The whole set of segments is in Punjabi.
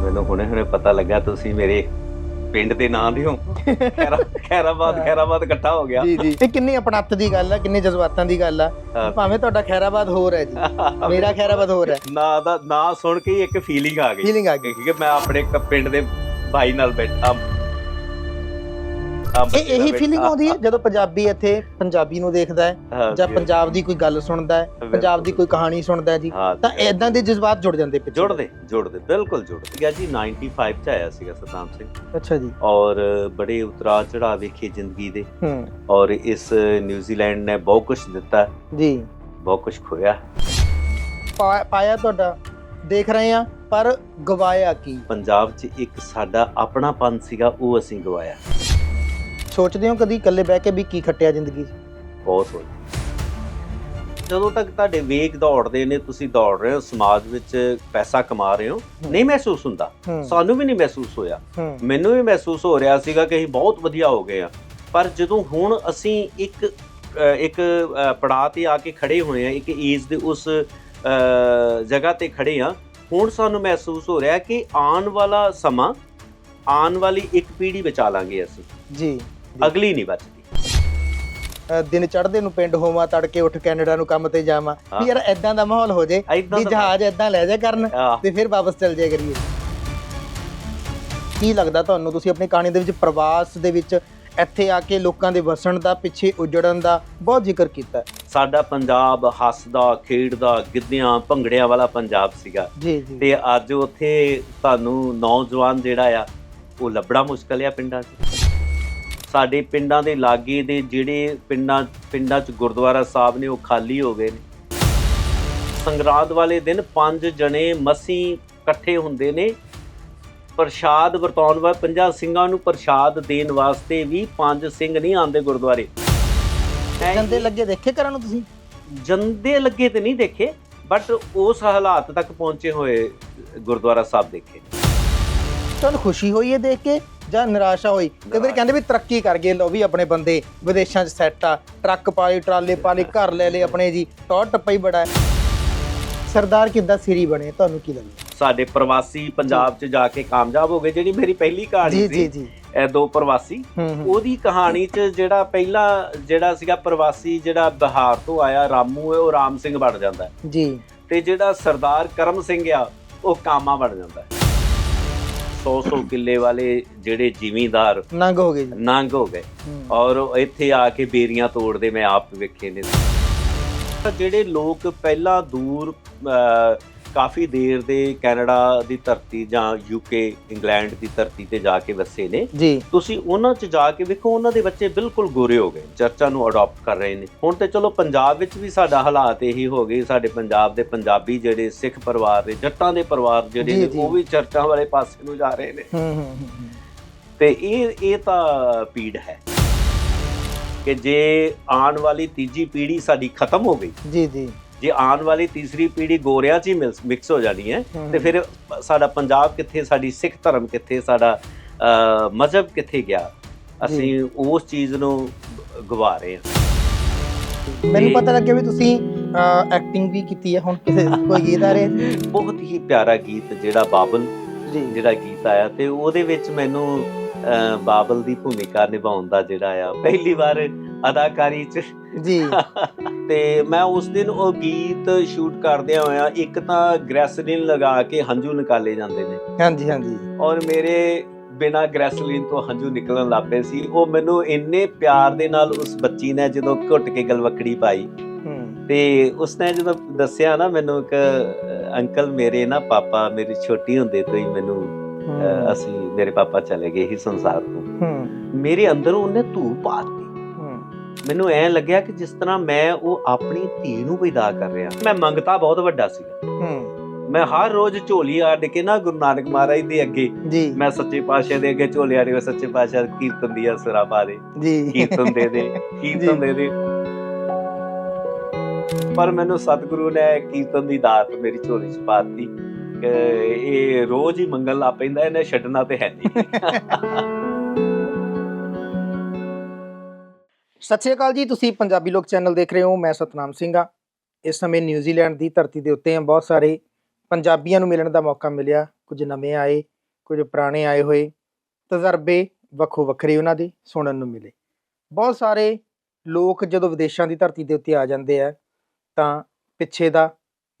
ਮੈਨੂੰ ਹੁਣੇ ਹੁਣੇ ਪਤਾ ਲੱਗਾ ਤੁਸੀਂ ਮੇਰੇ ਪਿੰਡ ਦੇ ਨਾਂ ਦੇ ਹੋ ਖੈਰਾ ਖੈਰਾਬਾਦ ਖੈਰਾਬਾਦ ਇਕੱਠਾ ਹੋ ਗਿਆ। ਜੀ ਜੀ। ਇਹ ਕਿੰਨੀ ਆਪਣੱਤ ਦੀ ਗੱਲ ਆ ਕਿੰਨੇ ਜਜ਼ਬਾਤਾਂ ਦੀ ਗੱਲ ਆ। ਹਾਂ। ਭਾਵੇਂ ਤੁਹਾਡਾ ਖੈਰਾਬਾਦ ਹੋਰ ਹੈ ਜੀ। ਮੇਰਾ ਖੈਰਾਬਾਦ ਹੋਰ ਹੈ। ਨਾਂ ਦਾ ਨਾਂ ਸੁਣ ਕੇ ਹੀ ਇੱਕ ਫੀਲਿੰਗ ਆ ਗਈ। ਫੀਲਿੰਗ ਆ ਗਈ। ਕਿ ਮੈਂ ਆਪਣੇ ਪਿੰਡ ਦੇ ਭਾਈ ਨਾਲ ਬੈਠਾ। ਆ ਇਹ ਇਹੀ ਫੀਲਿੰਗ ਆਉਂਦੀ ਹੈ ਜਦੋਂ ਪੰਜਾਬੀ ਇੱਥੇ ਪੰਜਾਬੀ ਨੂੰ ਦੇਖਦਾ ਹੈ ਜਾਂ। ਪੰਜਾਬ ਦੀ ਕੋਈ ਗੱਲ ਸੁਣਦਾ ਹੈ ਪੰਜਾਬ ਦੀ ਕੋਈ ਕਹਾਣੀ ਸੁਣਦਾ ਹੈ ਜੀ ਤਾਂ ਇਦਾਂ ਦੇ ਜਜ਼ਬਾਤ ਜੁੜ ਜਾਂਦੇ ਪਿੱਛੇ। ਜੁੜਦੇ ਜੁੜਦੇ ਬਿਲਕੁਲ ਜੁੜਦੇ। ਗਿਆ ਜੀ 95 ਚ ਆਇਆ ਸੀਗਾ ਸਤਨਾਮ ਸਿੰਘ। ਅੱਛਾ ਜੀ। ਔਰ ਬੜੇ ਉਤਰਾ ਚੜਾ ਵੇਖੇ ਜ਼ਿੰਦਗੀ ਦੇ। ਔਰ ਇਸ ਨਿਊਜ਼ੀਲੈਂਡ ਨੇ ਬਹੁਤ ਕੁਝ ਦਿੱਤਾ। ਜੀ। ਬਹੁਤ ਕੁਝ ਖੋਇਆ। ਪਾਇਆ ਤੁਹਾਡਾ। ਦੇਖ ਰਹੇ ਆ ਪਰ ਗਵਾਇਆ ਕੀ? ਪੰਜਾਬ 'ਚ ਇੱਕ ਸਾਡਾ ਆਪਣਾਪਨ ਸੀਗਾ ਉਹ ਅਸੀਂ ਗਵਾਇਆ। ਸੋਚਦੇ ਹੋ ਕਦੀ ਇਕੱਲੇ ਬਹਿ ਕੇ ਵੀ ਕੀ ਖੱਟਿਆ ਜ਼ਿੰਦਗੀ 'ਚ? ਬਹੁਤ ਹੋ ਜਦੋਂ ਤੱਕ ਤੁਹਾਡੇ ਵੇਗ ਦੌੜਦੇ ਨੇ ਤੁਸੀਂ ਦੌੜ ਰਹੇ ਹੋ ਸਮਾਜ ਵਿੱਚ ਪੈਸਾ ਕਮਾ ਰਹੇ ਹੋ ਨਹੀਂ ਮਹਿਸੂਸ ਹੁੰਦਾ। ਹੂੰ। ਸਾਨੂੰ ਵੀ ਨਹੀਂ ਮਹਿਸੂਸ ਹੋਇਆ। ਹੂੰ। ਮੈਨੂੰ ਵੀ ਮਹਿਸੂਸ ਹੋ ਰਿਹਾ ਸੀਗਾ ਕਿ ਅਸੀਂ ਬਹੁਤ ਵਧੀਆ ਹੋ ਗਏ ਆ ਪਰ ਜਦੋਂ ਹੁਣ ਅਸੀਂ ਇੱਕ ਅ, ਇੱਕ ਅ, ਪੜਾਅ ਤੇ ਆ ਕੇ ਖੜੇ ਹੋਏ ਆ ਇੱਕ ਏਜ ਦੇ ਉਸ ਅ, ਜਗ੍ਹਾ ਤੇ ਖੜੇ ਆ ਹੁਣ ਸਾਨੂੰ ਮਹਿਸੂਸ ਹੋ ਰਿਹਾ ਕਿ ਆਉਣ ਵਾਲਾ ਸਮਾਂ ਆਉਣ ਵਾਲੀ ਇੱਕ ਪੀੜ੍ਹੀ ਬਚਾ ਲਾਂਗੇ ਅਸੀਂ। ਜੀ। ਅਗਲੀ ਨਹੀਂ ਬਚਦੀ ਅ, ਦਿਨ ਚੜ੍ਹਦੇ ਨੂੰ ਪਿੰਡ ਹੋਵਾਂ ਤੜਕੇ ਉੱਠ ਕੈਨੇਡਾ ਨੂੰ ਕੰਮ ਤੇ ਜਾਵਾਂ। ਵੀ ਯਾਰ ਐਦਾਂ ਦਾ ਮਾਹੌਲ ਹੋ ਜੇ ਏਦਾਂ ਵੀ ਦਾ- ਜਹਾਜ਼ ਐਦਾਂ ਲੈ ਜਾ ਕਰਨ ਆਹ, ਤੇ ਫਿਰ ਵਾਪਸ ਚੱਲ ਜਾਇਆ ਕਰੀਏ। ਕੀ ਲੱਗਦਾ ਤੁਹਾਨੂੰ? ਤੁਸੀਂ ਆਪਣੀ ਕਹਾਣੀ ਦੇ ਵਿੱਚ ਪ੍ਰਵਾਸ ਦੇ ਵਿੱਚ ਇੱਥੇ ਆ ਕੇ ਲੋਕਾਂ ਦੇ ਵਸਣ ਦਾ ਪਿੱਛੇ ਉਜੜਨ ਦਾ ਬਹੁਤ ਜ਼ਿਕਰ ਕੀਤਾ। ਸਾਡਾ ਪੰਜਾਬ ਹੱਸਦਾ ਖੇਡਦਾ ਗਿੱਧਿਆਂ ਭੰਗੜਿਆਂ ਵਾਲਾ ਪੰਜਾਬ ਸੀਗਾ। ਜੀ ਜੀ। ਤੇ ਅੱਜ ਉੱਥੇ ਤੁਹਾਨੂੰ ਨੌਜਵਾਨ ਜਿਹੜਾ ਆ ਉਹ ਲੱਭਣਾ ਮੁਸ਼ਕਲ ਆ ਪਿੰਡਾਂ 'ਚ। ਸਾਡੇ ਪਿੰਡਾਂ ਦੇ ਲਾਗੇ ਦੇ ਜਿਹੜੇ ਪਿੰਡਾਂ ਪਿੰਡਾਂ 'ਚ ਗੁਰਦੁਆਰਾ ਸਾਹਿਬ ਨੇ ਉਹ ਖਾਲੀ ਹੋ ਗਏ ਨੇ। ਸੰਗਰਾਂਦ ਵਾਲੇ ਦਿਨ ਪੰਜ ਜਣੇ ਮਸੀਂ ਇਕੱਠੇ ਹੁੰਦੇ ਨੇ। ਪ੍ਰਸ਼ਾਦ ਵਰਤਾਉਣ ਵਾਲੇ ਪੰਜਾਂ ਸਿੰਘਾਂ ਨੂੰ ਪ੍ਰਸ਼ਾਦ ਦੇਣ ਵਾਸਤੇ ਵੀ ਪੰਜ ਸਿੰਘ ਨਹੀਂ ਆਉਂਦੇ ਗੁਰਦੁਆਰੇ। ਜੰਦੇ ਲੱਗੇ ਦੇਖੇ ਕਰਨ ਨੂੰ ਤੁਸੀਂ? ਜੰਦੇ ਲੱਗੇ ਤੇ ਨਹੀਂ ਦੇਖੇ ਬਟ ਉਸ ਹਾਲਾਤ ਤੱਕ ਪਹੁੰਚੇ ਹੋਏ ਗੁਰਦੁਆਰਾ ਸਾਹਿਬ ਦੇਖੇ ਤੁਹਾਨੂੰ ਖੁਸ਼ੀ ਹੋਈ ਹੈ ਦੇਖ ਕੇ। ਜਾਂ ਨਿਰਾਸ਼ਾ ਹੋਈ ਕਈ ਵਾਰੀ ਕਹਿੰਦੇ ਵੀ ਤਰੱਕੀ ਕਰ ਗਏ ਲੋ ਵੀ ਆਪਣੇ ਬੰਦੇ ਵਿਦੇਸ਼ਾਂ 'ਚ ਸੈੱਟ ਆ। ਟਰੱਕ ਪਾਲੇ ਟਰਾਲੇ ਪਾਲੇ ਘਰ ਲੈ ਲਏ ਆਪਣੇ ਜੀ ਟੌਰ ਟੱਪਾ ਹੀ ਬੜਾ ਹੈ। ਸਰਦਾਰ ਕਿੱਦਾਂ ਸਿਰੀ ਬਣੇ ਤੁਹਾਨੂੰ ਕੀ ਲੱਗਦਾ? ਸਾਡੇ ਪ੍ਰਵਾਸੀ ਪੰਜਾਬ 'ਚ ਜਾ ਕੇ ਕਾਮਯਾਬ ਹੋ ਗਏ ਜਿਹੜੀ ਮੇਰੀ ਪਹਿਲੀ ਕਹਾਣੀ ਜੀ ਜੀ ਸੀ ਜੀ ਇਹ ਦੋ ਪ੍ਰਵਾਸੀ। ਉਹਦੀ ਕਹਾਣੀ 'ਚ ਜਿਹੜਾ ਪਹਿਲਾ ਜਿਹੜਾ ਸੀਗਾ ਪ੍ਰਵਾਸੀ ਜਿਹੜਾ ਬਿਹਾਰ ਤੋਂ ਆਇਆ ਰਾਮੂ ਹੈ ਉਹ ਰਾਮ ਸਿੰਘ ਬਣ ਜਾਂਦਾ ਜੀ। ਤੇ ਜਿਹੜਾ ਸਰਦਾਰ ਕਰਮ ਸਿੰਘ ਆ ਉਹ ਕਾਮਾ ਬਣ ਜਾਂਦਾ ਹੈ। 100-100 ਕਿੱਲੇ ਵਾਲੇ ਜਿਹੜੇ ਜ਼ਿਮੀਂਦਾਰ ਨੰਗ ਹੋ ਗਏ ਜੀ। ਨੰਗ ਹੋ ਗਏ। ਔਰ ਇੱਥੇ ਆ ਕੇ ਬੇਰੀਆਂ ਤੋੜਦੇ ਮੈਂ ਆਪ ਵੇਖੇ ਨੇ। ਜਿਹੜੇ ਲੋਕ ਪਹਿਲਾਂ ਦੂਰ ਕਾਫੀ ਦੇਰ ਦੇ ਕੈਨੇਡਾ ਦੀ ਧਰਤੀ ਜਾਂ ਯੂਕੇ ਇੰਗਲੈਂਡ ਦੀ ਧਰਤੀ ਤੇ ਜਾ ਕੇ ਵਸੇ ਨੇ। ਜੀ। ਤੁਸੀਂ ਉਹਨਾਂ 'ਚ ਜਾ ਕੇ ਵੇਖੋ ਉਹਨਾਂ ਦੇ ਬੱਚੇ ਬਿਲਕੁਲ ਗੋਰੇ ਹੋ ਗਏ ਚਰਚਾਂ ਨੂੰ ਅਡਾਪਟ ਕਰ ਰਹੇ ਨੇ। ਹੁਣ ਤੇ ਚਲੋ ਪੰਜਾਬ ਵਿੱਚ ਵੀ ਸਾਡਾ ਹਾਲਾਤ ਇਹੀ ਹੋ ਗਏ ਸਾਡੇ ਪੰਜਾਬ ਦੇ ਪੰਜਾਬੀ ਜਿਹੜੇ ਸਿੱਖ ਪਰਿਵਾਰ ਨੇ ਜੱਟਾਂ ਦੇ ਪਰਿਵਾਰ ਜਿਹੜੇ ਨੇ। ਉਹ ਵੀ ਚਰਚਾਂ ਵਾਲੇ ਪਾਸੇ ਨੂੰ ਜਾ ਰਹੇ ਨੇ। ਤੇ ਇਹ ਇਹ ਤਾਂ ਪੀੜ ਹੈ ਕਿ ਜੇ ਆਉਣ ਵਾਲੀ ਤੀਜੀ ਪੀੜ੍ਹੀ ਸਾਡੀ ਖਤਮ ਹੋ ਗਈ ਜੀ ਜੀ। ਜੇ ਆਉਣ ਵਾਲੀ ਤੀਸਰੀ ਪੀੜ੍ਹੀ ਗੋਰਿਆਂ 'ਚ ਹੀ ਮਿਕਸ ਹੋ ਜਾਣੀ ਹੈ। ਤੇ ਫਿਰ ਸਾਡਾ ਪੰਜਾਬ ਕਿੱਥੇ ਸਾਡੀ ਸਿੱਖ ਧਰਮ ਕਿੱਥੇ ਸਾਡਾ ਮਜ਼ਹਬ ਕਿੱਥੇ ਗਿਆ ਅਸੀਂ ਉਸ ਚੀਜ਼ ਨੂੰ ਗਵਾ ਰਹੇ ਹਾਂ। ਮੈਨੂੰ ਪਤਾ ਲੱਗਿਆ ਵੀ ਤੁਸੀਂ ਐਕਟਿੰਗ ਵੀ ਕੀਤੀ ਹੈ ਹੁਣ ਕਿਸੇ ਕੋਈ ਗੀਤ ਆ ਰਿਹਾ? ਬਹੁਤ ਹੀ ਪਿਆਰਾ ਗੀਤ ਜਿਹੜਾ ਬਾਬਲ ਜੀ। ਜਿਹੜਾ ਗੀਤ ਆਇਆ ਤੇ ਉਹਦੇ ਵਿੱਚ ਮੈਨੂੰ ਅਹ, ਬਾਬਲ ਦੀ ਭੂਮਿਕਾ ਨਿਭਾਉਣ ਦਾ ਜਿਹੜਾ ਆ ਪਹਿਲੀ ਵਾਰ ਅਦਾਕਾਰੀ 'ਚ। ਜੀ। ਤੇ ਮੈਂ ਉਸ ਦਿਨ ਉਹ ਗੀਤ ਸ਼ੂਟ ਕਰਦਿਆਂ ਹੋਇਆ ਇੱਕ ਤਾਂ ਗ੍ਰੈਸਲਿਨ ਲਗਾ ਕੇ ਹੰਝੂ ਨਿਕਾਲੇ ਜਾਂਦੇ ਨੇ। ਹਾਂਜੀ ਹਾਂਜੀ। ਔਰ ਮੇਰੇ ਬਿਨਾ ਗ੍ਰੈਸਲਿਨ ਤੋਂ ਹੰਝੂ ਨਿਕਲਣ ਲੱਪੇ ਸੀ। ਉਹ ਮੈਨੂੰ ਇੰਨੇ ਪਿਆਰ ਦੇ ਨਾਲ ਉਸ ਬੱਚੀ ਨੇ ਜਦੋਂ ਘੁੱਟ ਕੇ ਗਲਵਕੜੀ ਪਾਈ ਤੇ ਉਸਨੇ ਜਦੋਂ ਦੱਸਿਆ ਨਾ ਮੈਨੂੰ ਕਿ ਅ, ਅੰਕਲ ਮੇਰੇ ਨਾ ਪਾਪਾ ਮੇਰੀ ਛੋਟੀ ਹੁੰਦੇ ਤੋਂ ਹੀ ਮੈਨੂੰ ਅਸੀਂ ਮੇਰੇ ਪਾਪਾ ਚਲੇ ਗਏ ਹੀ ਸੰਸਾਰ ਤੋਂ। ਮੇਰੇ ਅੰਦਰ ਉਹਨੇ ਧੂਪ ਪਾਤੀ ਮੈਨੂੰ ਐ ਲੱਗਿਆ ਕਿ ਜਿਸ ਤਰ੍ਹਾਂ ਮੈਂ ਉਹ ਆਪਣੀ ਧੀ ਨੂੰ ਵਿਦਾ ਕਰ ਰਿਹਾ। ਮੈਂ ਮੰਗਤਾ ਬਹੁਤ ਵੱਡਾ ਸੀ। ਹੂੰ। ਮੈਂ ਹਰ ਰੋਜ਼ ਝੋਲੀ ਆੜ ਕੇ ਨਾ ਗੁਰੂ ਨਾਨਕ ਮਹਾਰਾਜ ਦੇ ਅੱਗੇ ਜੀ। ਮੈਂ ਸੱਚੇ ਪਾਤਸ਼ਾਹ ਦੇ ਅੱਗੇ ਝੋਲੀ ਆੜ ਸੱਚੇ ਪਾਤਸ਼ਾਹ ਕੀਰਤਨ ਦੀ ਅਸਰਾ ਪਾ ਦੇ। ਜੀ। ਕੀਰਤਨ ਦੇ ਦੇ ਕੀਰਤਨ ਦੇ ਦੇ। ਪਰ ਮੈਨੂੰ ਸਤਿਗੁਰੂ ਨੇ ਕੀਰਤਨ ਦੀ ਦਾਤ ਮੇਰੀ ਝੋਲੀ 'ਚ ਪਾਤੀ ਕਿ ਇਹ ਰੋਜ਼ ਹੀ ਮੰਗਣ ਲੱਗ ਪੈਂਦਾ ਇਹਨੇ ਛੱਡਣਾ ਤੇ ਹੈ ਨਹੀਂ ਸਤਿ ਸ਼੍ਰੀ ਅਕਾਲ ਜੀ, ਤੁਸੀਂ ਪੰਜਾਬੀ ਲੋਕ ਚੈਨਲ ਦੇਖ ਰਹੇ ਹੋ, ਮੈਂ ਸਤਨਾਮ ਸਿੰਘ। ਆ ਇਸ ਸਮੇਂ ਨਿਊਜ਼ੀਲੈਂਡ ਦੀ ਧਰਤੀ ਦੇ ਉੱਤੇ ਹਾਂ ਬਹੁਤ ਸਾਰੇ ਪੰਜਾਬੀਆਂ ਨੂੰ ਮਿਲਣ ਦਾ ਮੌਕਾ ਮਿਲਿਆ। ਕੁਝ ਨਵੇਂ ਆਏ, ਕੁਝ ਪੁਰਾਣੇ ਆਏ ਹੋਏ। ਤਜਰਬੇ ਵੱਖੋ ਵੱਖਰੇ ਉਹਨਾਂ ਦੇ ਸੁਣਨ ਨੂੰ ਮਿਲੇ। ਬਹੁਤ ਸਾਰੇ ਲੋਕ ਜਦੋਂ ਵਿਦੇਸ਼ਾਂ ਦੀ ਧਰਤੀ ਦੇ ਉੱਤੇ ਆ ਜਾਂਦੇ ਆ, ਤਾਂ ਪਿੱਛੇ ਦਾ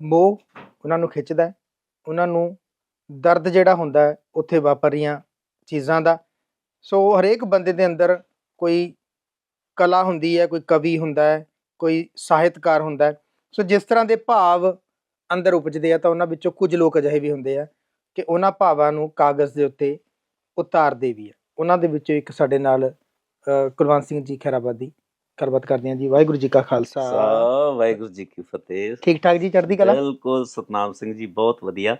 ਮੋਹ ਉਹਨਾਂ ਨੂੰ ਖਿੱਚਦਾ ਉਹਨਾਂ ਨੂੰ ਦਰਦ ਜਿਹੜਾ ਹੁੰਦਾ ਉੱਥੇ ਵਾਪਰ ਰਹੀਆਂ ਚੀਜ਼ਾਂ ਦਾ। ਸੋ ਹਰੇਕ ਬੰਦੇ ਦੇ ਅੰਦਰ ਕੋਈ ਕਲਾ ਹੁੰਦੀ ਹੈ ਕੋਈ ਕਵੀ ਹੁੰਦਾ ਹੈ ਕੋਈ ਸਾਹਿਤਕਾਰ ਹੁੰਦਾ ਹੈ। ਸੋ ਜਿਸ ਤਰ੍ਹਾਂ ਦੇ ਭਾਵ ਅੰਦਰ ਉਪਜਦੇ ਆ ਤਾਂ ਉਹਨਾਂ ਵਿੱਚੋਂ ਕੁਝ ਲੋਕ ਅਜਿਹੇ ਵੀ ਹੁੰਦੇ ਆ ਕਿ ਉਹਨਾਂ ਭਾਵਾਂ ਨੂੰ ਕਾਗਜ਼ ਦੇ ਉੱਤੇ ਉਤਾਰਦੇ ਵੀ ਆ। ਉਹਨਾਂ ਦੇ ਵਿੱਚੋਂ ਇੱਕ ਸਾਡੇ ਨਾਲ ਕੁਲਵੰਤ ਸਿੰਘ ਜੀ ਖੈਰਾਬਾਦੀ ਗੱਲਬਾਤ ਕਰਦੇ ਹਾਂ ਜੀ। ਵਾਹਿਗੁਰੂ ਜੀ ਕਾ ਖਾਲਸਾ। ਵਾਹਿਗੁਰੂ ਜੀ ਕੀ ਫਤਿਹ। ਠੀਕ ਠਾਕ ਜੀ ਚੜ੍ਹਦੀ ਕਲਾ? ਬਿਲਕੁਲ ਸਤਨਾਮ ਸਿੰਘ ਜੀ ਬਹੁਤ ਵਧੀਆ।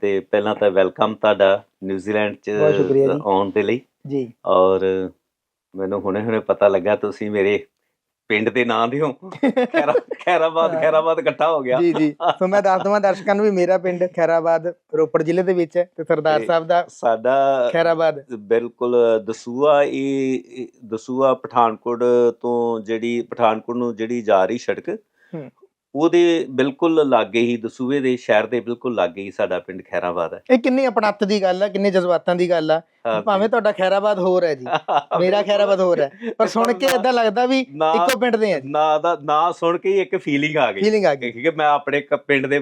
ਤੇ ਪਹਿਲਾਂ ਤਾਂ ਵੈਲਕਮ ਤੁਹਾਡਾ ਨਿਊਜ਼ੀਲੈਂਡ ਚ। ਆਉਣ ਦੇ ਲਈ। ਜੀ। ਔਰ ਮੈਨੂੰ ਹੁਣੇ ਹੁਣੇ ਪਤਾ ਲੱਗਾ ਤੁਸੀਂ ਮੇਰੇ ਪਿੰਡ ਦੇ ਨਾਂ ਦੇ ਹੋ ਖੈਰਾ ਖੈਰਾਬਾਦ। ਖੈਰਾਬਾਦ ਇਕੱਠਾ ਹੋ ਗਿਆ ਜੀ ਜੀ ਸੋ ਮੈਂ ਦੱਸ ਦਵਾਂ ਦਰਸ਼ਕਾਂ ਨੂੰ ਵੀ ਮੇਰਾ ਪਿੰਡ ਖੈਰਾਬਾਦ ਰੋਪੜ ਜ਼ਿਲ੍ਹੇ ਦੇ ਵਿੱਚ ਹੈ ਤੇ ਸਰਦਾਰ ਸਾਹਿਬ ਦਾ ਸਾਡਾ ਖੈਰਾਬਾਦ ਬਿਲਕੁਲ ਦਸੂਆ ਇਹ ਦਸੂਆ ਪਠਾਨਕੋਟ ਤੋਂ ਜਿਹੜੀ ਪਠਾਨਕੋਟ ਨੂੰ ਜਿਹੜੀ ਜਾ ਰਹੀ ਸੜਕ। ਉਹਦੇ ਬਿਲਕੁਲ ਲਾਗੇ ਹੀ ਦਸੂਏ ਦੇ ਸ਼ਹਿਰ ਦੇ ਬਿਲਕੁਲ ਲਾਗੇ ਹੀ ਸਾਡਾ ਪਿੰਡ ਖੈਰਾਬਾਦ ਹੈ। ਇਹ ਕਿੰਨੀ ਆਪਣੱਤ ਦੀ ਗੱਲ ਆ ਕਿੰਨੇ ਜਜ਼ਬਾਤਾਂ ਦੀ ਗੱਲ ਆ। ਹਾਂ, ਭਾਵੇਂ ਤੁਹਾਡਾ ਖੈਰਾਬਾਦ ਹੋਰ ਹੈ ਜੀ ਮੇਰਾ ਖੈਰਾਬਾਦ ਹੋਰ ਹੈ। ਪਰ ਸੁਣ ਕੇ ਇਦਾਂ ਲੱਗਦਾ ਵੀ ਇੱਕੋ ਪਿੰਡ ਦੇ ਆ ਜੀ। ਨਾ ਦਾ ਨਾ ਸੁਣ ਕੇ ਹੀ ਇੱਕ ਫੀਲਿੰਗ ਆ ਗਈ। ਫੀਲਿੰਗ ਆ ਗਈ। ਕਿ ਮੈਂ ਆਪਣੇ ਪਿੰਡ ਦੇ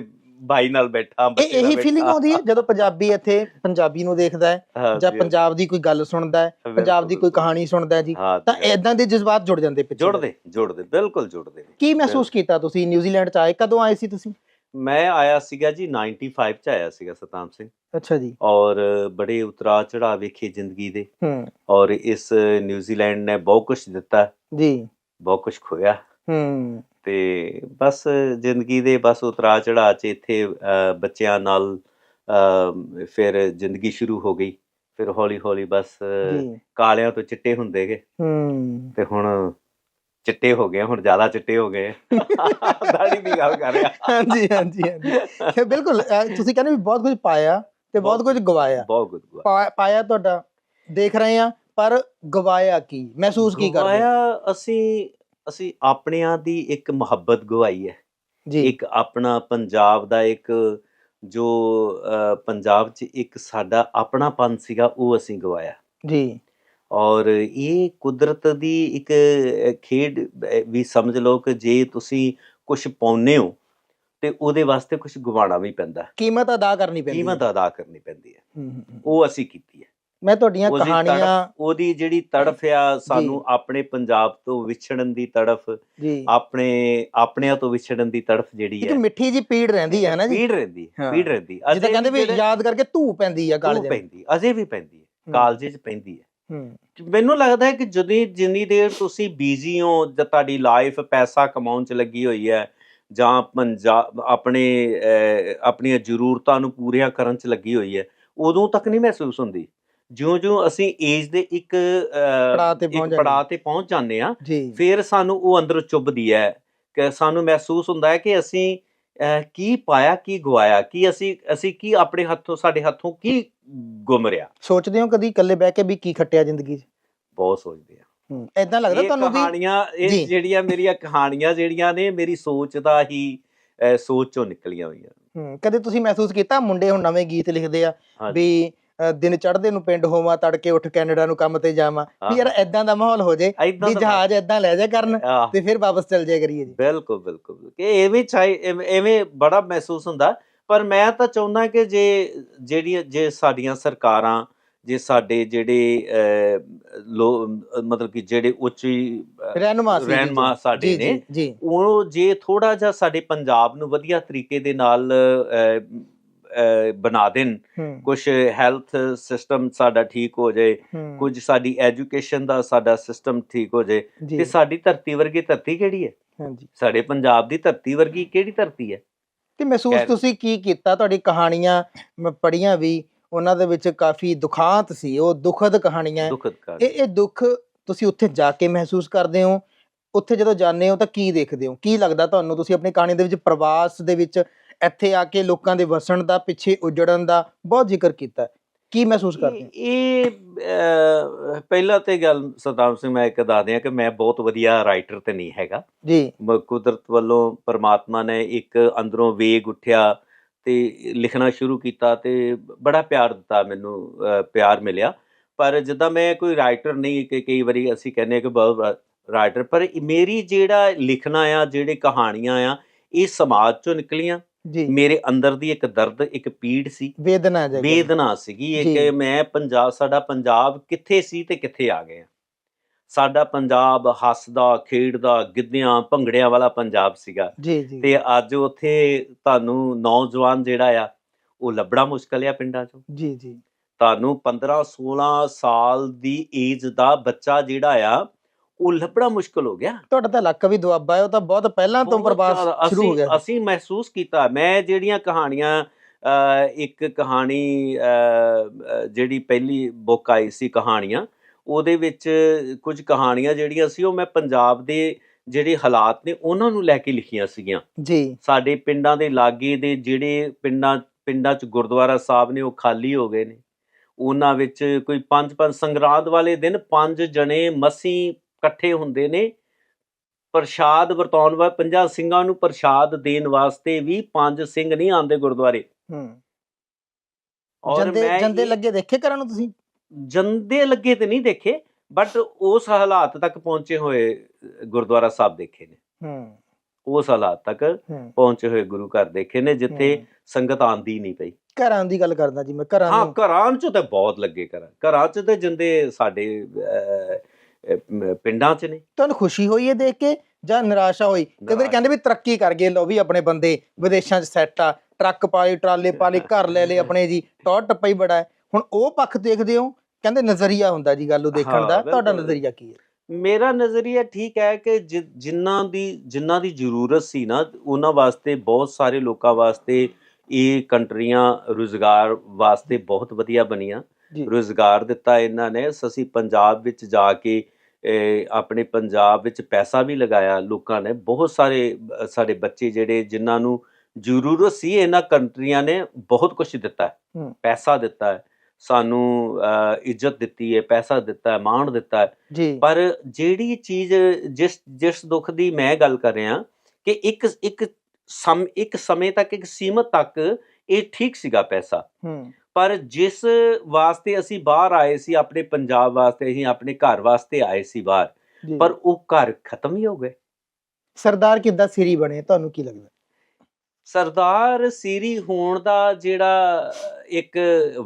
ਭਾਈ ਨਾਲ ਬੈਠਾ ਬੱਚੇ ਨਾਲ ਇਹੀ ਫੀਲਿੰਗ। ਆਉਂਦੀ ਹੈ ਜਦੋਂ ਪੰਜਾਬੀ ਇੱਥੇ ਪੰਜਾਬੀ ਨੂੰ ਦੇਖਦਾ ਹੈ ਜਾਂ ਪੰਜਾਬ ਦੀ ਕੋਈ ਗੱਲ ਸੁਣਦਾ ਹੈ ਪੰਜਾਬ ਦੀ ਕੋਈ। ਕਹਾਣੀ ਸੁਣਦਾ ਹੈ ਜੀ ਤਾਂ ਇਦਾਂ ਦੇ ਜਜ਼ਬਾਤ ਜੁੜ ਜਾਂਦੇ ਪਿੱਛੇ। ਜੁੜਦੇ ਜੁੜਦੇ ਬਿਲਕੁਲ ਜੁੜਦੇ। ਨੇ। ਕੀ ਮਹਿਸੂਸ ਕੀਤਾ ਤੁਸੀਂ ਨਿਊਜ਼ੀਲੈਂਡ ਚ ਆਏ? ਕਦੋਂ ਆਏ ਸੀ ਤੁਸੀਂ? ਮੈਂ ਆਇਆ ਸੀਗਾ ਜੀ 95 ਚ ਆਇਆ ਸੀਗਾ ਸਤਨਾਮ ਸਿੰਘ। ਅੱਛਾ ਜੀ। ਔਰ ਬੜੇ ਉਤਰਾ ਚੜਾ ਵੇਖੇ ਜ਼ਿੰਦਗੀ ਦੇ। ਹੂੰ। ਔਰ ਇਸ ਨਿਊਜ਼ੀਲੈਂਡ ਨੇ ਬਹੁਤ ਕੁਝ ਦਿੱਤਾ। ਜੀ। ਬਹੁਤ ਕੁਝ ਖੋਇਆ। ਹੂੰ। ਤੇ ਬਸ ਜ਼ਿੰਦਗੀ ਦੇ ਬਸ ਉਤਰਾ ਚੜਾ ਚ ਇੱਥੇ ਬੱਚਿਆਂ ਨਾਲ ਫਿਰ ਜ਼ਿੰਦਗੀ ਸ਼ੁਰੂ ਹੋ ਗਈ। ਫਿਰ ਹੌਲੀ ਹੌਲੀ ਬਸ ਕਾਲਿਆਂ ਤੋਂ ਚਿੱਟੇ ਹੁੰਦੇ ਗਏ। ਹੂੰ। ਤੇ ਹੁਣ ਚਿੱਟੇ ਹੋ ਗਏ ਹੁਣ ਜ਼ਿਆਦਾ ਚਿੱਟੇ ਹੋ ਗਏ ਦਾੜੀ ਦੀ ਗੱਲ ਕਰ ਰਿਹਾ। ਹਾਂਜੀ ਹਾਂਜੀ ਹਾਂਜੀ। ਬਿਲਕੁਲ ਤੁਸੀਂ ਕਹਿੰਦੇ ਵੀ ਬਹੁਤ ਕੁਝ ਪਾਇਆ ਤੇ ਬਹੁਤ ਕੁਝ ਗਵਾਇਆ। ਬਹੁਤ ਗੁਆ ਪਾ- ਪਾਇਆ ਤੁਹਾਡਾ ਦੇਖ ਰਹੇ ਆ ਪਰ ਗਵਾਇਆ ਕੀ? ਮਹਿਸੂਸ ਕੀ ਕਰਦੇ? ਗਵਾਇਆ ਅਸੀਂ ਅਸੀਂ ਆਪਣਿਆਂ ਦੀ ਇੱਕ ਮੁਹੱਬਤ ਗਵਾਈ ਹੈ। ਜੀ। ਇੱਕ ਆਪਣਾ ਪੰਜਾਬ ਦਾ ਇੱਕ ਜੋ ਪੰਜਾਬ 'ਚ ਇੱਕ ਸਾਡਾ ਆਪਣਾਪਨ ਸੀਗਾ ਉਹ ਅਸੀਂ ਗਵਾਇਆ। ਜੀ। ਔਰ ਇਹ ਕੁਦਰਤ ਦੀ ਇੱਕ ਖੇਡ ਵੀ ਸਮਝ ਲਓ ਕਿ ਜੇ ਤੁਸੀਂ ਕੁਝ ਪਾਉਨੇ ਹੋ ਤੇ ਉਹਦੇ ਵਾਸਤੇ ਕੁਝ ਗਵਾਉਣਾ ਵੀ ਪੈਂਦਾ। ਕੀਮਤ ਅਦਾ ਕਰਨੀ ਪੈਂਦੀ ਕੀਮਤ। ਅਦਾ ਕਰਨੀ ਪੈਂਦੀ ਹੂੰ। ਉਹ ਅਸੀਂ ਕੀਤੀ ਹੈ। ਮੈਂ ਤੁਹਾਡੀਆਂ ਉਹਦੀ ਕਹਾਣੀਆਂ ਤੜਫ- ਉਹਦੀ ਜਿਹੜੀ ਤੜਫ ਆ ਸਾਨੂੰ ਆਪਣੇ ਪੰਜਾਬ ਤੋਂ ਵਿਛੜਨ ਦੀ ਤੜਫ ਜੀ। ਆਪਣੇ ਆਪਣਿਆਂ ਤੋਂ ਵਿਛੜਨ ਦੀ ਤੜਫ ਜਿਹੜੀ ਇੱਕ ਹੈ। ਮਿੱਠੀ ਜੀ ਪੀੜ ਰਹਿੰਦੀ ਹੈ ਨਾ ਜੀ? ਪੀੜ ਰਹਿੰਦੀ ਹਾਂ। ਪੀੜ ਰਹਿੰਦੀ ਜਿੱਦਾਂ ਕਹਿੰਦੇ ਵੀ ਯਾਦ ਕਰਕੇ ਧੂ ਪੈਂਦੀ ਆ ਧੂਹ ਕਾਲਜ ਪੈਂਦੀ ਅਜੇ ਵੀ ਪੈਂਦੀ ਹੈ। ਕਾਲਜੇ 'ਚ ਪੈਂਦੀ ਹੈ। ਹੂੰ। ਮੈਨੂੰ ਲੱਗਦਾ ਹੈ ਕਿ ਜਦੋਂ ਜਿੰਨੀ ਦੇਰ ਤੁਸੀਂ ਬੀਜ਼ੀ ਹੋ ਜਾਂ ਤੁਹਾਡੀ ਲਾਈਫ ਪੈਸਾ ਕਮਾਉਣ 'ਚ ਲੱਗੀ ਹੋਈ ਹੈ ਜਾਂ ਪੰਜਾਬ ਆਪਣੇ ਅਹ, ਆਪਣੀਆਂ ਜ਼ਰੂਰਤਾਂ ਨੂੰ ਪੂਰੀਆਂ ਕਰਨ 'ਚ ਲੱਗੀ ਹੋਈ ਹੈ ਉਦੋਂ ਤੱਕ ਨਹੀਂ ਮਹਿਸੂਸ ਹੁੰਦੀ। ਜਿਉਂ-ਜਿਉਂ ਅਸੀਂ ਏਜ ਦੇ ਇੱਕ ਪੜਾਅ ਤੇ ਪਹੁੰਚ ਜਾਂਦੇ ਆ ਫਿਰ ਸਾਨੂੰ ਉਹ ਅੰਦਰੋਂ ਚੁੱਭਦੀ ਹੈ। ਕਿ ਸਾਨੂੰ ਮਹਿਸੂਸ ਹੁੰਦਾ ਹੈ ਕਿ ਅਸੀਂ ਕੀ ਪਾਇਆ ਕੀ ਗਵਾਇਆ ਕੀ ਅਸੀਂ ਅਸੀਂ ਕੀ ਆਪਣੇ ਹੱਥੋਂ ਸਾਡੇ ਹੱਥੋਂ ਕੀ ਗੁੰਮ ਰਿਹਾ। ਸੋਚਦੇ ਹੋ ਕਦੀ ਇਕੱਲੇ ਬਹਿ ਕੇ ਵੀ ਕੀ ਖੱਟਿਆ ਜ਼ਿੰਦਗੀ 'ਚ? ਬਹੁਤ ਸੋਚਦੇ ਆ ਐਦਾਂ ਲੱਗਦਾ ਤੁਹਾਨੂੰ ਵੀ? ਕਹਾਣੀਆਂ ਇਹ। ਜਿਹੜੀਆਂ ਮੇਰੀਆਂ ਕਹਾਣੀਆਂ ਜਿਹੜੀਆਂ ਨੇ ਮੇਰੀ ਸੋਚ ਦਾ ਹੀ ਸੋਚ ਚੋਂ ਨਿਕਲੀਆਂ ਹੋਈਆਂ ਕਦੇ ਤੁਸੀਂ ਮਹਿਸੂਸ ਕੀਤਾ? ਮੁੰਡੇ ਹੁਣ ਨਵੇਂ ਗੀਤ ਲਿਖਦੇ ਆ। ਵੀ ਦਿਨ ਚੜ੍ਹਦੇ ਨੂੰ ਪਿੰਡ ਹੋਵਾਂ ਤੜਕੇ ਉੱਠ ਕੈਨੇਡਾ ਨੂੰ ਕੰਮ ਤੇ ਜਾਵਾਂ। ਵੀ ਯਾਰ ਐਦਾਂ ਦਾ ਮਾਹੌਲ ਹੋ ਜੇ ਵੀ ਜਹਾਜ਼ ਐਦਾਂ ਲੈ ਜਾ ਕਰਨ ਤੇ ਫਿਰ ਵਾਪਸ ਚਲ ਜਾਇਆ ਕਰੀਏ ਜੀ। ਬਿਲਕੁਲ ਬਿਲਕੁਲ ਕਿ ਐਵੇਂ ਚਾਹੀ ਐਵੇਂ- ਬੜਾ ਮਹਿਸੂਸ ਹੁੰਦਾ। ਪਰ ਮੈਂ ਤਾਂ ਚਾਹੁੰਦਾ ਕਿ ਜੇ ਜਿਹੜੀਆਂ ਜੇ ਸਾਡੀਆਂ ਸਰਕਾਰਾਂ ਜੇ ਸਾਡੇ ਜਿਹੜੇ ਲੋ ਮਤਲਬ ਕਿ ਜਿਹੜੇ ਉੱਚੀ ਰਹਿਨੁਮਾ ਸਾਡੇ ਨੇ ਉਹ ਜੇ ਥੋੜਾ ਜਿਹਾ ਸਾਡੇ ਪੰਜਾਬ ਨੂੰ ਵਧੀਆ ਤਰੀਕੇ ਦੇ ਨਾਲ ਬਣਾ ਦੇਣ। ਕੁਝ ਹੈਲਥ ਸਿਸਟਮ ਸਾਡਾ ਠੀਕ ਹੋ ਜਾਏ ਕੁਝ ਸਾਡੀ ਐਜੂਕੇਸ਼ਨ ਦਾ ਸਾਡਾ ਸਿਸਟਮ ਠੀਕ ਹੋ ਜਾਏ ਤੇ ਸਾਡੀ ਧਰਤੀ ਵਰਗੀ ਧਰਤੀ ਕਿਹੜੀ ਹੈ? ਹਾਂਜੀ। ਸਾਡੇ ਪੰਜਾਬ ਦੀ ਧਰਤੀ ਵਰਗੀ ਕਿਹੜੀ ਧਰਤੀ ਹੈ? ਤੇ ਮਹਿਸੂਸ। ਤੁਸੀਂ ਕੀ ਕੀਤਾ? ਤੁਹਾਡੀ ਕਹਾਣੀਆਂ ਮੈਂ ਪੜੀਆਂ ਵੀ ਉਹਨਾਂ ਦੇ ਵਿੱਚ ਕਾਫੀ ਦੁਖਾਂਤ ਸੀ ਉਹ ਦੁਖਦ ਕਹਾਣੀਆਂ। ਇਹ ਇਹ ਦੁੱਖ ਤੁਸੀਂ ਉੱਥੇ ਜਾ ਕੇ ਮਹਿਸੂਸ ਕਰਦੇ ਹੋ ਉੱਥੇ ਜਦੋਂ ਜਾਂਦੇ ਹੋ ਤਾਂ ਕੀ ਦੇਖਦੇ ਹੋ? ਕੀ ਲੱਗਦਾ ਤੁਹਾਨੂੰ? ਤੁਸੀਂ ਆਪਣੀ ਕਹਾਣੀ ਦੇ ਵਿੱਚ ਪ੍ਰਵਾਸ ਦੇ ਵਿੱਚ ਇੱਥੇ ਆ ਕੇ ਲੋਕਾਂ ਦੇ ਵਸਣ ਦਾ ਪਿੱਛੇ ਉਜੜਨ ਦਾ ਬਹੁਤ ਜ਼ਿਕਰ ਕੀਤਾ। ਕੀ ਮਹਿਸੂਸ ਕਰਦੇ ਹੋ? ਇਹ ਪਹਿਲਾਂ ਤੇ ਗੱਲ ਸਤਾਮ ਸਿੰਘ ਮੈਂ ਇੱਕ ਦੱਸ ਦਿਆਂ ਕਿ ਮੈਂ ਬਹੁਤ ਵਧੀਆ ਰਾਈਟਰ ਤੇ ਨਹੀਂ ਹੈਗਾ। ਜੀ। ਕੁਦਰਤ ਵੱਲੋਂ ਪਰਮਾਤਮਾ ਨੇ ਇੱਕ ਅੰਦਰੋਂ ਵੇਗ ਉੱਠਿਆ ਤੇ ਲਿਖਣਾ ਸ਼ੁਰੂ ਕੀਤਾ ਤੇ ਬੜਾ ਪਿਆਰ ਦਿੱਤਾ ਮੈਨੂੰ ਪਿਆਰ ਮਿਲਿਆ। ਪਰ ਜਿੱਦਾਂ ਮੈਂ ਕੋਈ ਰਾਈਟਰ ਨਹੀਂ ਕਿ ਕਈ ਵਾਰੀ ਅਸੀਂ ਕਹਿੰਦੇ ਕਿ ਬਹੁਤ ਰਾਈਟਰ ਪਰ ਮੇਰੀ ਜਿਹੜਾ ਲਿਖਣਾ ਆ ਜਿਹੜੇ ਕਹਾਣੀਆਂ ਆ ਇਹ ਸਮਾਜ ਚੋਂ ਨਿਕਲੀਆਂ। ਜੀ। ਮੇਰੇ ਅੰਦਰ ਦੀ ਇੱਕ ਦਰਦ ਇੱਕ ਪੀੜ ਸੀ। ਵੇਦਨਾ ਜਗਾ। ਵੇਦਨਾ ਸੀਗੀ ਇਹ ਜੀ। ਕਿ ਮੈਂ ਪੰਜਾਬ ਸਾਡਾ ਪੰਜਾਬ ਕਿੱਥੇ ਸੀ ਤੇ ਕਿੱਥੇ ਆ ਗਏ ਆ ਸਾਡਾ ਪੰਜਾਬ ਹੱਸਦਾ ਖੇਡਦਾ ਗਿੱਧਿਆਂ ਭੰਗੜਿਆਂ ਵਾਲਾ ਪੰਜਾਬ ਸੀਗਾ। ਜੀ ਜੀ। ਤੇ ਅੱਜ ਉੱਥੇ ਤੁਹਾਨੂੰ ਨੌਜਵਾਨ ਜਿਹੜਾ ਆ ਉਹ ਲੱਭਣਾ ਮੁਸ਼ਕਲ ਆ ਪਿੰਡਾਂ 'ਚੋਂ। ਜੀ ਜੀ। ਤੁਹਾਨੂੰ 15 16 ਸਾਲ ਦੀ ਏਜ ਦਾ ਬੱਚਾ ਜਿਹੜਾ ਆ ਉਹ ਲੱਭਣਾ ਮੁਸ਼ਕਲ ਹੋ ਗਿਆ। ਤੁਹਾਡਾ ਤਾਂ ਇਲਾਕਾ ਵੀ ਦੁਆਬਾ ਹੈ ਉਹ ਤਾਂ ਬਹੁਤ ਪਹਿਲਾਂ ਤੋਂ ਪ੍ਰਵਾਸ ਸ਼ੁਰੂ ਹੋ ਗਿਆ। ਅਸੀਂ ਮਹਿਸੂਸ ਕੀਤਾ ਮੈਂ ਜਿਹੜੀਆਂ ਕਹਾਣੀਆਂ ਇੱਕ ਕਹਾਣੀ ਜਿਹੜੀ ਪਹਿਲੀ ਬੁੱਕ ਆਈ ਸੀ ਕਹਾਣੀਆਂ ਉਹਦੇ ਵਿੱਚ ਕੁਝ ਕਹਾਣੀਆਂ ਜਿਹੜੀਆਂ ਸੀ ਉਹ ਮੈਂ ਪੰਜਾਬ ਦੇ ਜਿਹੜੇ ਹਾਲਾਤ ਨੇ ਉਹਨਾਂ ਨੂੰ ਲੈ ਕੇ ਲਿਖੀਆਂ ਸੀਗੀਆਂ। ਜੀ। ਸਾਡੇ ਪਿੰਡਾਂ ਦੇ ਲਾਗੇ ਦੇ ਜਿਹੜੇ ਪਿੰਡਾਂ ਪਿੰਡਾਂ 'ਚ ਗੁਰਦੁਆਰਾ ਸਾਹਿਬ ਨੇ ਉਹ ਖਾਲੀ ਹੋ ਗਏ ਨੇ। ਉਹਨਾਂ ਵਿੱਚ ਕੋਈ ਪੰਜ ਪੰਜ ਸੰਗਰਾਂਦ ਵਾਲੇ ਦਿਨ ਪੰਜ ਜਣੇ ਮਸੀਂ ਇਕੱਠੇ ਹੁੰਦੇ ਨੇ। ਪ੍ਰਸ਼ਾਦ ਵਰਤਾਉਣ ਵਾ ਪੰਜਾਂ ਸਿੰਘਾਂ ਨੂੰ ਪ੍ਰਸ਼ਾਦ ਦੇਣ ਵਾਸਤੇ ਵੀ ਪੰਜ ਸਿੰਘ ਨਹੀਂ ਆਉਂਦੇ ਗੁਰਦੁਆਰੇ। ਹੂੰ। ਔਰ ਜੰਦੇ ਮੈਂ ਜੰਦੇ ਇਹ- ਲੱਗੇ ਦੇਖੇ ਕਰਨ ਨੂੰ ਤੁਸੀਂ? ਜੰਦੇ ਲੱਗੇ ਤੇ ਨਹੀਂ ਦੇਖੇ ਬਟ ਉਸ ਹਾਲਾਤ ਤੱਕ ਪਹੁੰਚੇ ਹੋਏ ਗੁਰਦੁਆਰਾ ਸਾਹਿਬ ਦੇਖੇ ਨੇ। ਹੂੰ। ਉਸ ਹਾਲਾਤ ਤੱਕ ਪਹੁੰਚੇ ਹੋਏ ਗੁਰੂ ਘਰ ਦੇਖੇ ਨੇ ਜਿੱਥੇ। ਸੰਗਤ ਆਂਦੀ ਨਹੀਂ ਪਈ। ਘਰਾਂ ਦੀ ਗੱਲ ਕਰਦਾ ਜੀ ਮੈਂ ਘਰਾਂ ਹਾਂ ਘਰਾਂ 'ਚ ਤਾਂ ਬਹੁਤ ਲੱਗੇ ਘਰਾਂ। ਘਰਾਂ 'ਚ ਤੇ ਜਿੰਦੇ ਸਾਡੇ ਪਿੰਡਾਂ 'ਚ ਨੇ ਤੁਹਾਨੂੰ ਖੁਸ਼ੀ ਹੋਈ ਹੈ ਦੇਖ ਕੇ ਜਾਂ ਨਿਰਾਸ਼ਾ ਹੋਈ? ਨਿਰਾਸ਼ਾ। ਕਹਿੰਦੇ ਵੀ ਤਰੱਕੀ ਕਰ ਗਏ ਲੋ ਵੀ ਆਪਣੇ ਬੰਦੇ ਵਿਦੇਸ਼ਾਂ 'ਚ ਸੈੱਟ ਆ ਟਰੱਕ ਪਾਲੇ ਟਰਾਲੇ ਪਾਲੇ ਘਰ ਲੈ ਲਏ ਆਪਣੇ ਜੀ ਟੌਰ ਟੱਪਾ ਹੀ ਬੜਾ ਹੈ। ਹੁਣ ਉਹ ਪੱਖ ਦੇਖਦੇ ਹੋ ਕਹਿੰਦੇ ਨਜ਼ਰੀਆ ਹੁੰਦਾ ਜੀ ਗੱਲ ਉਹ ਦੇਖਣ ਦਾ ਤੁਹਾਡਾ। ਨਜ਼ਰੀਆ ਕੀ ਹੈ? ਮੇਰਾ ਨਜ਼ਰੀਆ ਠੀਕ ਹੈ ਕਿ ਜਿਨ੍ਹਾਂ ਦੀ ਜਿਨ੍ਹਾਂ ਦੀ ਜ਼ਰੂਰਤ ਸੀ ਨਾ ਉਹਨਾਂ ਵਾਸਤੇ ਬਹੁਤ ਸਾਰੇ ਲੋਕਾਂ ਵਾਸਤੇ ਇਹ ਕੰਟਰੀਆਂ ਰੁਜ਼ਗਾਰ ਵਾਸਤੇ ਬਹੁਤ ਵਧੀਆ ਬਣੀਆਂ। ਰੁਜ਼ਗਾਰ ਦਿੱਤਾ ਇਹਨਾਂ ਨੇ। ਅਸੀਂ ਪੰਜਾਬ ਵਿੱਚ ਜਾ ਕੇ ਆਪਣੇ ਪੰਜਾਬ ਵਿੱਚ ਪੈਸਾ ਵੀ ਲਗਾਇਆ ਲੋਕਾਂ ਨੇ। ਬਹੁਤ ਸਾਰੇ ਸਾਡੇ ਬੱਚੇ ਜਿਹੜੇ ਜਿਨ੍ਹਾਂ ਨੂੰ ਜ਼ਰੂਰਤ ਸੀ ਇਹਨਾਂ ਕੰਟਰੀਆਂ ਨੇ ਬਹੁਤ ਕੁਝ ਦਿੱਤਾ ਹੈ। ਪੈਸਾ ਦਿੱਤਾ ਹੈ। ਸਾਨੂੰ ਇੱਜ਼ਤ ਦਿੱਤੀ ਹੈ ਪੈਸਾ ਦਿੱਤਾ ਹੈ ਮਾਣ ਦਿੱਤਾ ਹੈ। ਪਰ ਜਿਹੜੀ ਚੀਜ਼ ਜਿਸ ਜਿਸ ਦੁੱਖ ਦੀ ਮੈਂ ਗੱਲ ਕਰ ਰਿਹਾ ਕਿ ਇੱਕ ਇੱਕ ਸਮ ਇੱਕ ਸਮੇਂ ਤੱਕ ਇੱਕ ਸੀਮਤ ਤੱਕ ਇਹ ਠੀਕ ਸੀਗਾ ਪੈਸਾ। ਪਰ ਜਿਸ ਵਾਸਤੇ ਅਸੀਂ ਬਾਹਰ ਆਏ ਸੀ ਆਪਣੇ ਪੰਜਾਬ ਵਾਸਤੇ ਅਸੀਂ ਆਪਣੇ ਘਰ ਵਾਸਤੇ ਆਏ ਸੀ ਬਾਹਰ ਪਰ ਉਹ ਘਰ ਖਤਮ ਹੀ ਹੋ ਗਏ। ਸਰਦਾਰ ਕਿੱਦਾਂ ਸਿਰੀ ਬਣੇ? ਤੁਹਾਨੂੰ ਕੀ ਲੱਗਦਾ? ਸਰਦਾਰ ਸੀਰੀ ਹੋਣ ਦਾ ਜਿਹੜਾ ਇੱਕ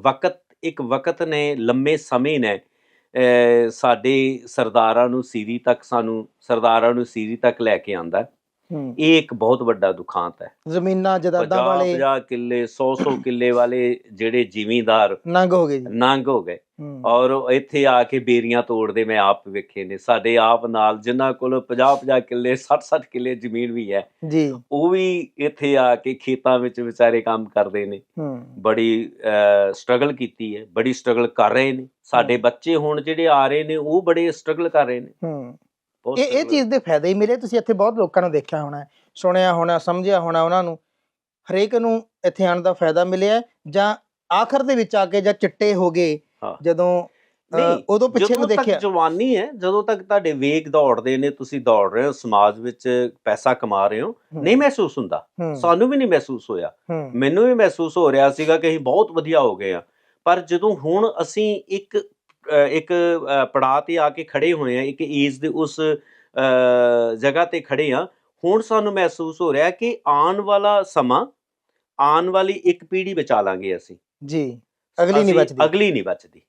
ਵਕਤ ਇੱਕ ਵਕਤ ਨੇ ਲੰਮੇ ਸਮੇਂ ਨੇ ਸਾਡੇ ਸਰਦਾਰਾਂ ਨੂੰ ਸੀਰੀ ਤੱਕ ਸਾਨੂੰ ਸਰਦਾਰਾਂ ਨੂੰ ਸੀਰੀ ਤੱਕ ਲੈ ਕੇ ਆਂਦਾ। ਇਹ ਇੱਕ ਬਹੁਤ ਵੱਡਾ ਦੁਖਾਂਤ ਹੈ। ਜ਼ਮੀਨਾਂ ਜਦਾਦਾਂ 50 ਵਾਲੇ 50 ਕਿੱਲੇ 100 100 ਕਿੱਲੇ ਵਾਲੇ ਜਿਹੜੇ ਜ਼ਿਮੀਂਦਾਰ ਨੰਗ ਹੋ ਗਏ ਜੀ। ਨੰਗ ਹੋ ਗਏ। ਔਰ ਇੱਥੇ ਆ ਕੇ ਬੇਰੀਆਂ ਤੋੜਦੇ ਮੈਂ ਆਪ ਵੇਖੇ ਨੇ। ਸਾਡੇ ਆਪ ਨਾਲ ਜਿਨ੍ਹਾਂ ਕੋਲ 50 50 ਕਿੱਲੇ 60 60 ਕਿੱਲੇ ਜ਼ਮੀਨ ਵੀ ਹੈ ਜੀ। ਉਹ ਵੀ ਇੱਥੇ ਆ ਕੇ ਖੇਤਾਂ ਵਿੱਚ ਵਿਚਾਰੇ ਕੰਮ ਕਰਦੇ ਨੇ। ਬੜੀ ਸਟਰਗਲ ਕੀਤੀ ਹੈ ਬੜੀ ਸਟਰਗਲ ਕਰ ਰਹੇ ਨੇ। ਸਾਡੇ ਬੱਚੇ ਹੁਣ ਜਿਹੜੇ ਆ ਰਹੇ ਨੇ ਉਹ ਬੜੇ ਸਟਰਗਲ ਕਰ ਰਹੇ ਨੇ। ਇਹ ਇਹ ਚੀਜ਼ ਦੇ ਫਾਇਦੇ ਹੀ ਮਿਲੇ ਤੁਸੀਂ ਇੱਥੇ ਬਹੁਤ ਲੋਕਾਂ ਨੂੰ ਦੇਖਿਆ ਹੋਣਾ ਸੁਣਿਆ ਹੋਣਾ ਸਮਝਿਆ ਹੋਣਾ ਉਹਨਾਂ ਨੂੰ। ਹਰੇਕ ਨੂੰ ਇੱਥੇ ਆਉਣ ਦਾ ਫਾਇਦਾ ਮਿਲਿਆ ਜਾਂ ਆਖਰ ਦੇ ਵਿੱਚ ਆ ਕੇ ਜਾਂ ਚਿੱਟੇ ਹੋ ਗਏ। ਜਦੋਂ ਉਦੋਂ ਪਿੱਛੇ ਜਦੋਂ ਨੂੰ ਤੱਕ ਦੇਖਿਆ। ਜਵਾਨੀ ਹੈ ਜਦੋਂ ਤੱਕ ਤੁਹਾਡੇ ਵੇਗ ਦੌੜਦੇ ਨੇ ਤੁਸੀਂ ਦੌੜ ਰਹੇ ਹੋ ਸਮਾਜ ਵਿੱਚ ਪੈਸਾ ਕਮਾ ਰਹੇ ਹੋ ਨਹੀਂ ਮਹਿਸੂਸ ਹੁੰਦਾ। ਸਾਨੂੰ ਵੀ ਨਹੀਂ ਮਹਿਸੂਸ ਹੋਇਆ। ਮੈਨੂੰ ਵੀ ਮਹਿਸੂਸ ਹੋ ਰਿਹਾ ਸੀਗਾ ਕਿ ਅਸੀਂ ਬਹੁਤ ਵਧੀਆ ਹੋ ਗਏ ਆ ਪਰ ਜਦੋਂ ਹੁਣ ਅਸੀਂ ਇੱਕ ਇੱਕ ਪੜਾਅ ਤੇ ਆ ਕੇ ਖੜੇ ਹੋਏ ਆ ਇੱਕ ਏਜ ਦੇ ਉਸ ਜਗ੍ਹਾ ਤੇ ਖੜੇ ਆ ਹੁਣ ਸਾਨੂੰ ਮਹਿਸੂਸ ਹੋ ਰਿਹਾ ਕਿ ਆਉਣ ਵਾਲਾ ਸਮਾਂ ਆਉਣ ਵਾਲੀ ਇੱਕ ਪੀੜ੍ਹੀ ਬਚਾ ਲਾਂਗੇ ਅਸੀਂ। ਜੀ ਅਗਲੀ ਨਹੀਂ ਬਚਦੀ। ਅਗਲੀ ਨਹੀਂ ਬਚਦੀ।